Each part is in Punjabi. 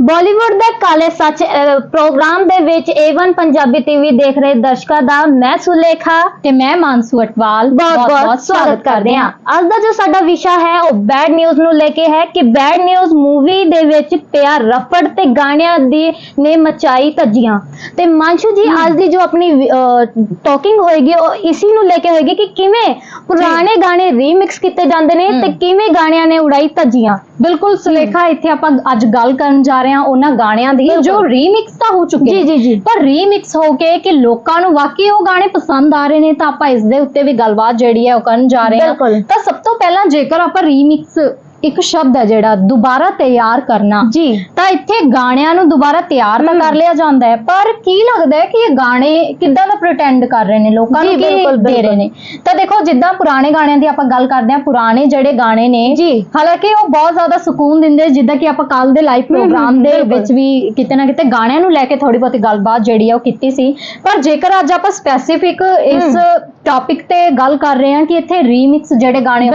ਬਾਲੀਵੁੱਡ ਦੇ ਕਾਲੇ ਸੱਚ ਪ੍ਰੋਗਰਾਮ ਦੇ ਵਿੱਚ A1 ਪੰਜਾਬੀ ਟੀਵੀ ਦੇਖ ਰਹੇ ਦਰਸ਼ਕਾਂ ਦਾ ਮੈਂ ਸੁਲੇਖਾ ਤੇ ਮੈਂ ਮਾਨਸੂ ਅਟਵਾਲ। ਬਹੁਤ-ਬਹੁਤ ਸਵਾਗਤ ਕਰਦੇ ਹਾਂ। ਅੱਜ ਦਾ ਜੋ ਸਾਡਾ ਵਿਸ਼ਾ ਹੈ ਉਹ ਬੈਡ ਨਿਊਜ਼ ਨੂੰ ਲੈ ਕੇ ਹੈ ਕਿ ਬੈਡ ਨਿਊਜ਼ ਮੂਵੀ ਦੇ ਵਿੱਚ ਪਿਆ ਰਫੜ ਤੇ ਗਾਣਿਆਂ ਦੀ ਨੇ ਮਚਾਈ ਧੱਜੀਆਂ। ਤੇ ਮਾਨਸ਼ੂ ਜੀ ਅੱਜ ਦੀ ਜੋ ਆਪਣੀ ਟਾਕਿੰਗ ਹੋਏਗੀ ਉਹ ਇਸੀ ਨੂੰ ਲੈ ਕੇ ਹੋਏਗੀ ਕਿ ਕਿਵੇਂ ਪੁਰਾਣੇ ਗਾਣੇ ਰੀਮਿਕਸ ਕੀਤੇ ਜਾਂਦੇ ਨੇ। ਤੇ ਕਿਵੇਂ ਗਾਣਿਆਂ ਨੇ ਉਡਾਈ ਧੱਜੀਆਂ। ਬਿਲਕੁਲ ਸੁਲੇਖਾ ਇੱਥੇ ਆਪਾਂ ਅੱਜ ਗੱਲ ਕਰਨ ਜਾ ਰਹੇ ਹਾਂ ਉਹਨਾਂ ਗਾਣਿਆਂ ਦੀ। ਜੋ ਰੀਮਿਕਸ ਤਾਂ ਹੋ ਚੁੱਕੇ ਜੀ। ਜੀ ਜੀ ਪਰ ਰੀਮਿਕਸ ਹੋ ਕੇ ਕਿ ਲੋਕਾਂ ਨੂੰ ਵਾਕਈ ਉਹ ਗਾਣੇ ਪਸੰਦ ਆ ਰਹੇ ਨੇ ਤਾਂ ਆਪਾਂ ਇਸ ਦੇ ਉੱਤੇ ਵੀ ਗੱਲਬਾਤ ਜਿਹੜੀ ਹੈ ਉਹ ਕਰਨ ਜਾ ਰਹੇ ਹਾਂ ਬਿਲਕੁਲ। ਤਾਂ ਸਭ ਤੋਂ ਪਹਿਲਾਂ ਜੇਕਰ ਆਪਾਂ ਰੀਮਿਕਸ ਇੱਕ ਸ਼ਬਦ ਹੈ ਜਿਹੜਾ ਦੁਬਾਰਾ ਤਿਆਰ ਕਰਨਾ ਜੀ ਤਾਂ ਇੱਥੇ ਗਾਣਿਆਂ ਨੂੰ ਦੁਬਾਰਾ ਤਿਆਰ ਤਾਂ। ਕਰ ਲਿਆ ਜਾਂਦਾ ਹੈ ਪਰ ਕੀ ਲੱਗਦਾ ਹੈ ਕਿ ਇਹ ਗਾਣੇ ਕਿੱਦਾਂ ਦਾ ਪ੍ਰਟੈਂਡ ਕਰ ਰਹੇ ਨੇ ਲੋਕਾਂ ਨੂੰ ਕੀ ਬਿਲਕੁਲ, ਦੇ ਰਹੇ। ਨੇ ਤਾਂ ਦੇਖੋ ਜਿੱਦਾਂ ਪੁਰਾਣੇ ਗਾਣਿਆਂ ਦੀ ਆਪਾਂ ਗੱਲ ਕਰਦੇ ਹਾਂ ਪੁਰਾਣੇ ਜਿਹੜੇ ਗਾਣੇ ਨੇ ਜੀ ਹਾਲਾਂਕਿ ਉਹ ਬਹੁਤ ਜ਼ਿਆਦਾ ਸਕੂਨ ਦਿੰਦੇ ਜਿੱਦਾਂ ਕਿ ਆਪਾਂ ਕੱਲ ਦੇ ਲਾਈਵ ਪ੍ਰੋਗਰਾਮ ਦੇ। ਵਿੱਚ ਵੀ ਕਿਤੇ ਨਾ ਕਿਤੇ ਗਾਣਿਆਂ ਨੂੰ ਲੈ ਕੇ ਥੋੜੀ ਬਹੁਤੀ ਗੱਲਬਾਤ ਜਿਹੜੀ ਆ ਉਹ ਕੀਤੀ ਸੀ ਪਰ ਜੇਕਰ ਅੱਜ ਆਪਾਂ ਸਪੈਸੀਫਿਕ ਇਸ ਟੌਪਿਕ ਤੇ ਗੱਲ ਕਰ ਰਹੇ ਹਾਂ ਕਿ ਇੱਥੇ ਰੀਮਿਕਸ ਜਿਹੜੇ ਗਾਣੇ।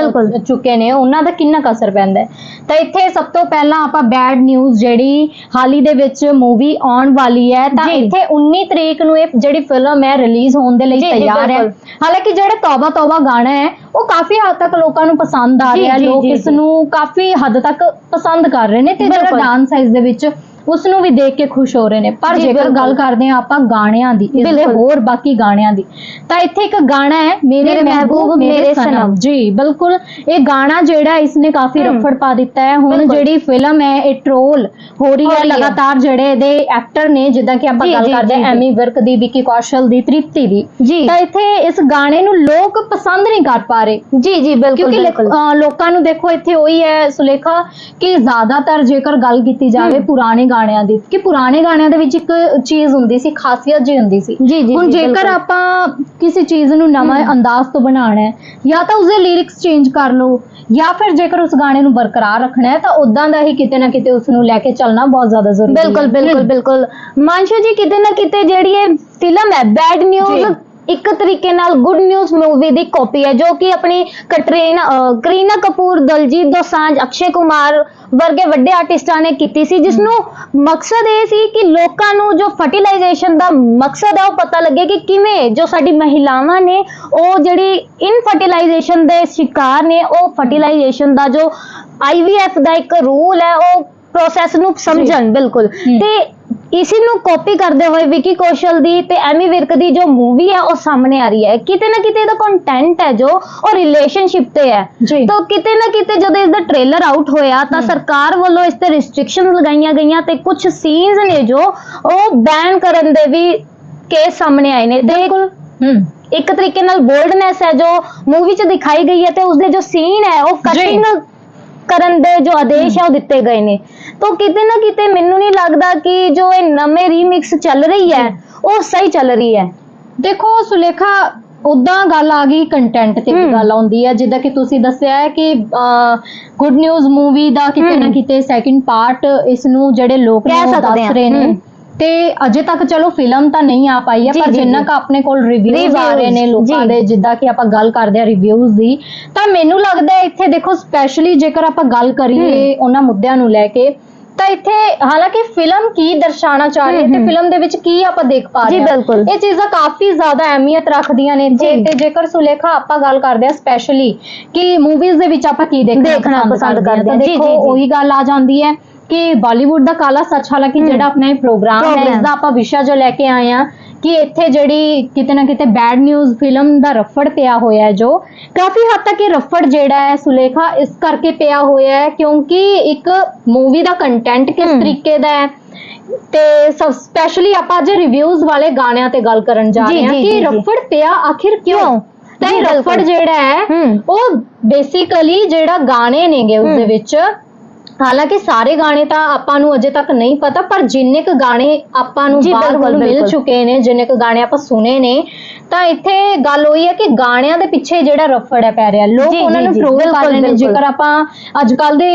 ਚੁੱਕੇ ਨੇ ਉਹਨਾਂ ਦਾ ਕਿੰਨਾ ਕੁ ਅਸਰ ਪੈਂਦਾ ਹੈ ਤਾਂ ਇੱਥੇ ਸਭ ਤੋਂ ਪਹਿਲਾਂ ਆਪਾਂ ਬੈਡ ਨਿਊਜ਼ ਜਿਹੜੀ ਹਾਲੀ ਦੇ ਵਿੱਚ ਮੂਵੀ ਆਉਣ ਵਾਲੀ ਹੈ ਤਾਂ। ਇੱਥੇ 19 ਤਰੀਕ ਨੂੰ ਇਹ ਜਿਹੜੀ ਫਿਲਮ ਹੈ ਰਿਲੀਜ਼ ਹੋਣ ਦੇ ਲਈ ਤਿਆਰ ਹੈ। ਹਾਲਾਂਕਿ ਜਿਹੜਾ ਤੌਬਾ ਤੌਬਾ ਗਾਣਾ ਹੈ ਉਹ ਕਾਫੀ ਹੱਦ ਤੱਕ ਲੋਕਾਂ ਨੂੰ ਪਸੰਦ ਆ ਰਿਹਾ ਲੋਕ ਇਸ। ਨੂੰ ਕਾਫੀ ਹੱਦ ਤੱਕ ਪਸੰਦ ਕਰ ਰਹੇ ਨੇ ਤੇ ਜਿਹੜਾ। ਡਾਂਸ ਹੈ ਇਸ ਦੇ ਵਿੱਚ ਉਸ ਨੂੰ ਵੀ ਦੇਖ ਕੇ ਖੁਸ਼ ਹੋ ਰਹੇ ਨੇ ਪਰ ਜੇਕਰ। ਗੱਲ ਕਰਦੇ ਹਾਂ ਆਪਾਂ ਗਾਣਿਆਂ ਦੀ ਇਸ ਦੇ। ਹੋਰ ਬਾਕੀ ਗਾਣਿਆਂ ਦੀ ਤਾਂ ਇੱਥੇ ਇੱਕ ਗਾਣਾ ਹੈ ਮੇਰੇ ਮਹਿਬੂਬ ਮੇਰੇ ਸਨਮ ਜੀ ਬਿਲਕੁਲ ਇਹ ਗਾਣਾ ਜਿਹੜਾ ਇਸਨੇ ਕਾਫੀ ਹਮ। ਰਫੜ ਪਾ ਦਿੱਤਾ ਹੈ ਹੁਣ। ਜਿਹੜੀ ਫਿਲਮ ਹੈ ਇਹ ਟ੍ਰੋਲ ਹੋ ਰਹੀ ਹੋ। ਲਗਾਤਾਰ ਜਿਹੜੇ ਇਹਦੇ ਐਕਟਰ ਨੇ ਜਿੱਦਾਂ ਕਿ ਆਪਾਂ ਗੱਲ ਕਰਦੇ ਹਾਂ। ਐਮੀ ਵਿਰਕ ਦੀ ਵਿੱਕੀ ਕੌਸ਼ਲ ਦੀ ਤ੍ਰਿਪਤੀ ਦੀ ਜੀ ਤਾਂ ਇੱਥੇ ਇਸ ਗਾਣੇ ਨੂੰ ਲੋਕ ਪਸੰਦ ਨਹੀਂ ਕਰ ਪਾ ਰਹੇ ਜੀ ਜੀ ਬਿਲਕੁਲ ਕਿਉਂਕਿ ਲੋਕਾਂ ਨੂੰ ਦੇਖੋ ਇੱਥੇ ਉਹੀ ਹੈ ਸੁਲੇਖਾ ਕਿ ਜ਼ਿਆਦਾਤਰ ਜੇਕਰ ਗੱਲ ਕੀਤੀ ਜਾਵੇ। ਪੁਰਾਣੇ ਗਾਣਿਆਂ ਦੀ ਕਿ ਪੁਰਾਣੇ ਗਾਣਿਆਂ ਦੇ ਵਿੱਚ ਇੱਕ ਚੀਜ਼ ਹੁੰਦੀ ਸੀ ਖਾਸੀਅਤ ਜੀ ਹੁੰਦੀ ਸੀ ਜੀ ਜੀ ਹੁਣ ਜੇਕਰ। ਆਪਾਂ ਕਿਸੇ ਚੀਜ਼ ਨੂੰ ਨਵਾਂ। ਅੰਦਾਜ਼ ਤੋਂ ਬਣਾਉਣਾ ਹੈ ਜਾਂ ਤਾਂ ਉਸਦੇ ਲਿਰਿਕਸ ਚੇਂਜ ਕਰ ਲਓ ਜਾਂ ਫਿਰ ਜੇਕਰ ਉਸ ਗਾਣੇ ਨੂੰ ਬਰਕਰਾਰ ਰੱਖਣਾ ਹੈ ਤਾਂ ਉਦਾਂ ਦਾ ਹੀ ਕਿਤੇ ਨਾ ਕਿਤੇ ਉਸ ਨੂੰ ਲੈ ਕੇ ਚੱਲਣਾ ਬਹੁਤ ਜ਼ਿਆਦਾ ਜ਼ਰੂਰੀ ਹੈ ਬਿਲਕੁਲ ਬਿਲਕੁਲ। ਬਿਲਕੁਲ ਮਾਨਸ਼ੂ ਜੀ ਕਿਤੇ ਨਾ ਕਿਤੇ ਜਿਹੜੀ ਇਹ ਫਿਲਮ ਹੈ ਬੈਡ ਨਿਊਜ਼। ਇੱਕ ਤਰੀਕੇ ਨਾਲ ਗੁੱਡ ਨਿਊਜ਼ ਮੂਵੀ ਦੀ ਕਾਪੀ ਹੈ ਜੋ ਕਿ ਆਪਣੀ ਕਟਰੀਨਾ ਕਰੀਨਾ ਕਪੂਰ ਦਲਜੀਤ ਦੋਸਾਂਝ ਅਕਸ਼ੇ ਕੁਮਾਰ ਵਰਗੇ ਵੱਡੇ ਆਰਟਿਸਟਾਂ ਨੇ ਕੀਤੀ ਸੀ ਜਿਸ ਨੂੰ ਮਕਸਦ ਇਹ ਸੀ ਕਿ ਲੋਕਾਂ ਨੂੰ ਜੋ ਫਰਟੀਲਾਈਜੇਸ਼ਨ ਦਾ ਮਕਸਦ ਹੈ ਉਹ ਪਤਾ ਲੱਗੇ ਕਿ ਕਿਵੇਂ ਜੋ ਸਾਡੀ ਮਹਿਲਾਵਾਂ ਨੇ ਉਹ ਜਿਹੜੀ ਇਨਫਰਟੀਲਾਈਜੇਸ਼ਨ ਦੇ ਸ਼ਿਕਾਰ ਨੇ ਉਹ ਫਰਟੀਲਾਈਜੇਸ਼ਨ ਦਾ ਜੋ ਆਈਵੀਐਫ ਦਾ ਇੱਕ ਰੂਲ ਹੈ ਉਹ ਪ੍ਰੋਸੈਸ ਨੂੰ ਸਮਝਣ ਬਿਲਕੁਲ। ਤੇ ਇਸੇ ਨੂੰ ਕਾਪੀ ਕਰਦੇ ਹੋਏ ਵਿੱਕੀ ਕੌਸ਼ਲ ਦੀ ਤੇ ਐਮੀ ਵਿਰਕ ਦੀ ਜੋ ਮੂਵੀ ਹੈ ਉਹ ਸਾਹਮਣੇ ਆ ਰਹੀ ਹੈ। ਕਿਤੇ ਨਾ ਕਿਤੇ ਇਹਦਾ ਕੰਟੈਂਟ ਹੈ ਜੋ ਉਹ ਰਿਲੇਸ਼ਨਸ਼ਿਪ ਤੇ ਹੈ। ਤਾਂ ਕਿਤੇ ਨਾ ਕਿਤੇ ਜਦੋਂ ਇਸ ਦਾ ਟ੍ਰੇਲਰ ਆਊਟ ਹੋਇਆ ਤਾਂ। ਸਰਕਾਰ ਵੱਲੋਂ ਇਸ ਤੇ ਰਿਸਟ੍ਰਿਕਸ਼ਨਸ ਲਗਾਈਆਂ ਗਈਆਂ ਤੇ ਕੁਝ ਸੀਨਸ ਨੇ ਜੋ ਉਹ ਬੈਨ ਕਰਨ ਦੇ ਵੀ ਕੇਸ ਸਾਹਮਣੇ ਆਏ ਨੇ। ਹਮ ਇੱਕ ਤਰੀਕੇ ਨਾਲ ਬੋਲਡਨੈਸ ਹੈ ਜੋ ਮੂਵੀ 'ਚ ਦਿਖਾਈ ਗਈ ਹੈ ਤੇ ਉਸਦੇ ਜੋ ਸੀਨ ਹੈ ਉਹ ਕਟਿੰਗ ਕਰਨ ਦੇ ਜੋ ਆਦੇਸ਼ ਹੈ ਉਹ ਦਿੱਤੇ ਗਏ ਨੇ। ਤਾਂ ਕਿਤੇ ਨਾ ਕਿਤੇ ਮੈਨੂੰ ਨਹੀਂ ਲੱਗਦਾ ਕਿ ਜੋ ਇਹ ਨਵੇਂ ਰੀਮਿਕਸ ਚੱਲ ਰਹੀ ਹੈ ਉਹ ਸਹੀ ਚੱਲ ਰਹੀ ਹੈ ਦੇਖੋ ਸੁਲੇਖਾ ਉਦਾਂ ਗੱਲ ਆ ਗਈ ਕੰਟੈਂਟ ਤੇ ਵੀ। ਗੱਲ ਆਉਂਦੀ ਹੈ ਜਿੱਦਾਂ ਕਿ ਤੁਸੀਂ ਦੱਸਿਆ ਹੈ ਕਿ ਗੁੱਡ ਨਿਊਜ਼ ਮੂਵੀ ਦਾ ਕਿਤੇ ਨਾ। ਕਿਤੇ ਸੈਕਿੰਡ ਪਾਰਟ ਇਸ ਨੂੰ ਜਿਹੜੇ ਲੋਕ ਨੇ ਉਹ ਦੱਸ। ਰਹੇ ਨੇ। ਤੇ ਅਜੇ ਤੱਕ ਚਲੋ ਫਿਲਮ ਤਾਂ ਨਹੀਂ ਆ ਪਾਈ ਹੈ ਪਰ ਜਿੰਨਾ। ਕ ਆਪਣੇ ਕੋਲ ਰਿਵਿਊਜ਼ ਆ ਰਹੇ ਨੇ ਲੋਕਾਂ। ਦੇ ਜਿੱਦਾਂ ਕਿ ਆਪਾਂ ਗੱਲ ਕਰਦੇ ਆ ਰਿਵਿਊਜ਼ ਦੀ ਤਾਂ ਮੈਨੂੰ ਲੱਗਦਾ ਹੈ ਇੱਥੇ ਦੇਖੋ ਸਪੈਸ਼ਲੀ ਜੇਕਰ ਆਪਾਂ ਗੱਲ ਕਰੀਏ ਉਹਨਾਂ ਮੁੱਦਿਆਂ ਨੂੰ ਲੈ ਕੇ ਤਾਂ ਇੱਥੇ ਹਾਲਾਂਕਿ ਫਿਲਮ ਕੀ ਦਰਸਾਉਣਾ ਚਾਹ ਰਹੀ ਹੈ ਤੇ। ਫਿਲਮ ਦੇ ਵਿੱਚ ਕੀ ਆਪਾਂ ਦੇਖ ਪਾ ਰਹੇ ਹਾਂ ਬਿਲਕੁਲ। ਇਹ ਚੀਜ਼ਾਂ ਕਾਫੀ ਜ਼ਿਆਦਾ ਅਹਿਮੀਅਤ ਰੱਖਦੀਆਂ ਨੇ ਤੇ ਜੀ। ਤੇ ਜੇਕਰ ਸੁਲੇਖਾ ਆਪਾਂ ਗੱਲ ਕਰਦੇ ਆ ਸਪੈਸ਼ਲੀ ਕਿ ਮੂਵੀਜ਼ ਦੇ ਵਿੱਚ ਆਪਾਂ ਕੀ ਦੇਖਣਾ ਦੇਖਣਾ ਪਸੰਦ ਕਰਦੇ ਹਾਂ। ਜੀ, ਦੇਖੋ। ਉਹੀ ਗੱਲ ਆ ਜਾਂਦੀ ਹੈ ਕਿ ਬਾਲੀਵੁੱਡ ਦਾ ਕਾਲਾ ਸੱਚ ਹਾਲਾਂਕਿ। ਜਿਹੜਾ ਆਪਣਾ ਇਹ ਪ੍ਰੋਗਰਾਮ ਹੈ Program। ਇਸ ਦਾ ਆਪਾਂ ਵਿਸ਼ਾ ਜੋ ਲੈ ਕੇ ਆਏ ਆ ਕਿ ਇੱਥੇ ਜਿਹੜੀ ਕਿਤੇ ਨਾ ਕਿਤੇ ਬੈਡ ਨਿਊਜ਼ ਫਿਲਮ ਦਾ ਰਫੜ ਪਿਆ ਹੋਇਆ ਹੈ ਜੋ ਕਾਫੀ ਹੱਦ ਤੱਕ ਇਹ ਰਫੜ ਜਿਹੜਾ ਹੈ ਸੁਲੇਖਾ ਇਸ ਕਰਕੇ ਪਿਆ ਹੋਇਆ ਹੈ ਕਿਉਂਕਿ ਇੱਕ ਮੂਵੀ ਦਾ ਕੰਟੈਂਟ ਕਿਸ। ਤਰੀਕੇ ਦਾ ਹੈ ਤੇ ਸਭ ਸਪੈਸ਼ਲੀ ਆਪਾਂ ਅੱਜ ਰਿਵਿਊਜ਼ ਵਾਲੇ ਗਾਣਿਆਂ ਤੇ ਗੱਲ ਕਰਨ ਜਾ ਰਹੇ ਹਾਂ ਕਿ। ਰਫੜ ਪਿਆ ਆਖਿਰ ਕਿਉਂ? ਤਾਂ ਰਫੜ। ਜਿਹੜਾ ਹੈ। ਉਹ ਬੇਸਿਕਲੀ ਜਿਹੜਾ ਗਾਣੇ ਨੇਗੇ ਉਸ ਦੇ। ਵਿੱਚ ਹਾਲਾਂਕਿ ਸਾਰੇ ਗਾਣੇ ਤਾਂ ਆਪਾਂ ਨੂੰ ਅਜੇ ਤੱਕ ਨਹੀਂ ਪਤਾ ਪਰ ਜਿੰਨੇ ਕ ਗਾਣੇ ਆਪਾਂ ਨੂੰ ਜੀ, ਬਾਹਰ ਬਿਲਕੁਲ, ਮਿਲ ਬਿਲਕੁਲ। ਚੁੱਕੇ ਨੇ ਜਿੰਨੇ ਕ ਗਾਣੇ ਆਪਾਂ ਸੁਨੇ ਨੇ ਤਾਂ ਇੱਥੇ ਗੱਲ ਹੋਈ ਹੈ ਕਿ ਗਾਣਿਆਂ ਦੇ ਪਿੱਛੇ ਜਿਹੜਾ ਰਫੜ ਹੈ ਪੈ ਰਿਹਾ ਲੋਕ ਜੀ, ਉਹਨਾਂ ਜੀ, ਨੂੰ ਜੀ, ਟ੍ਰੋਲ ਕਰ ਰਹੇ ਨੇ। ਜੇਕਰ ਆਪਾਂ ਅੱਜ ਕੱਲ ਦੇ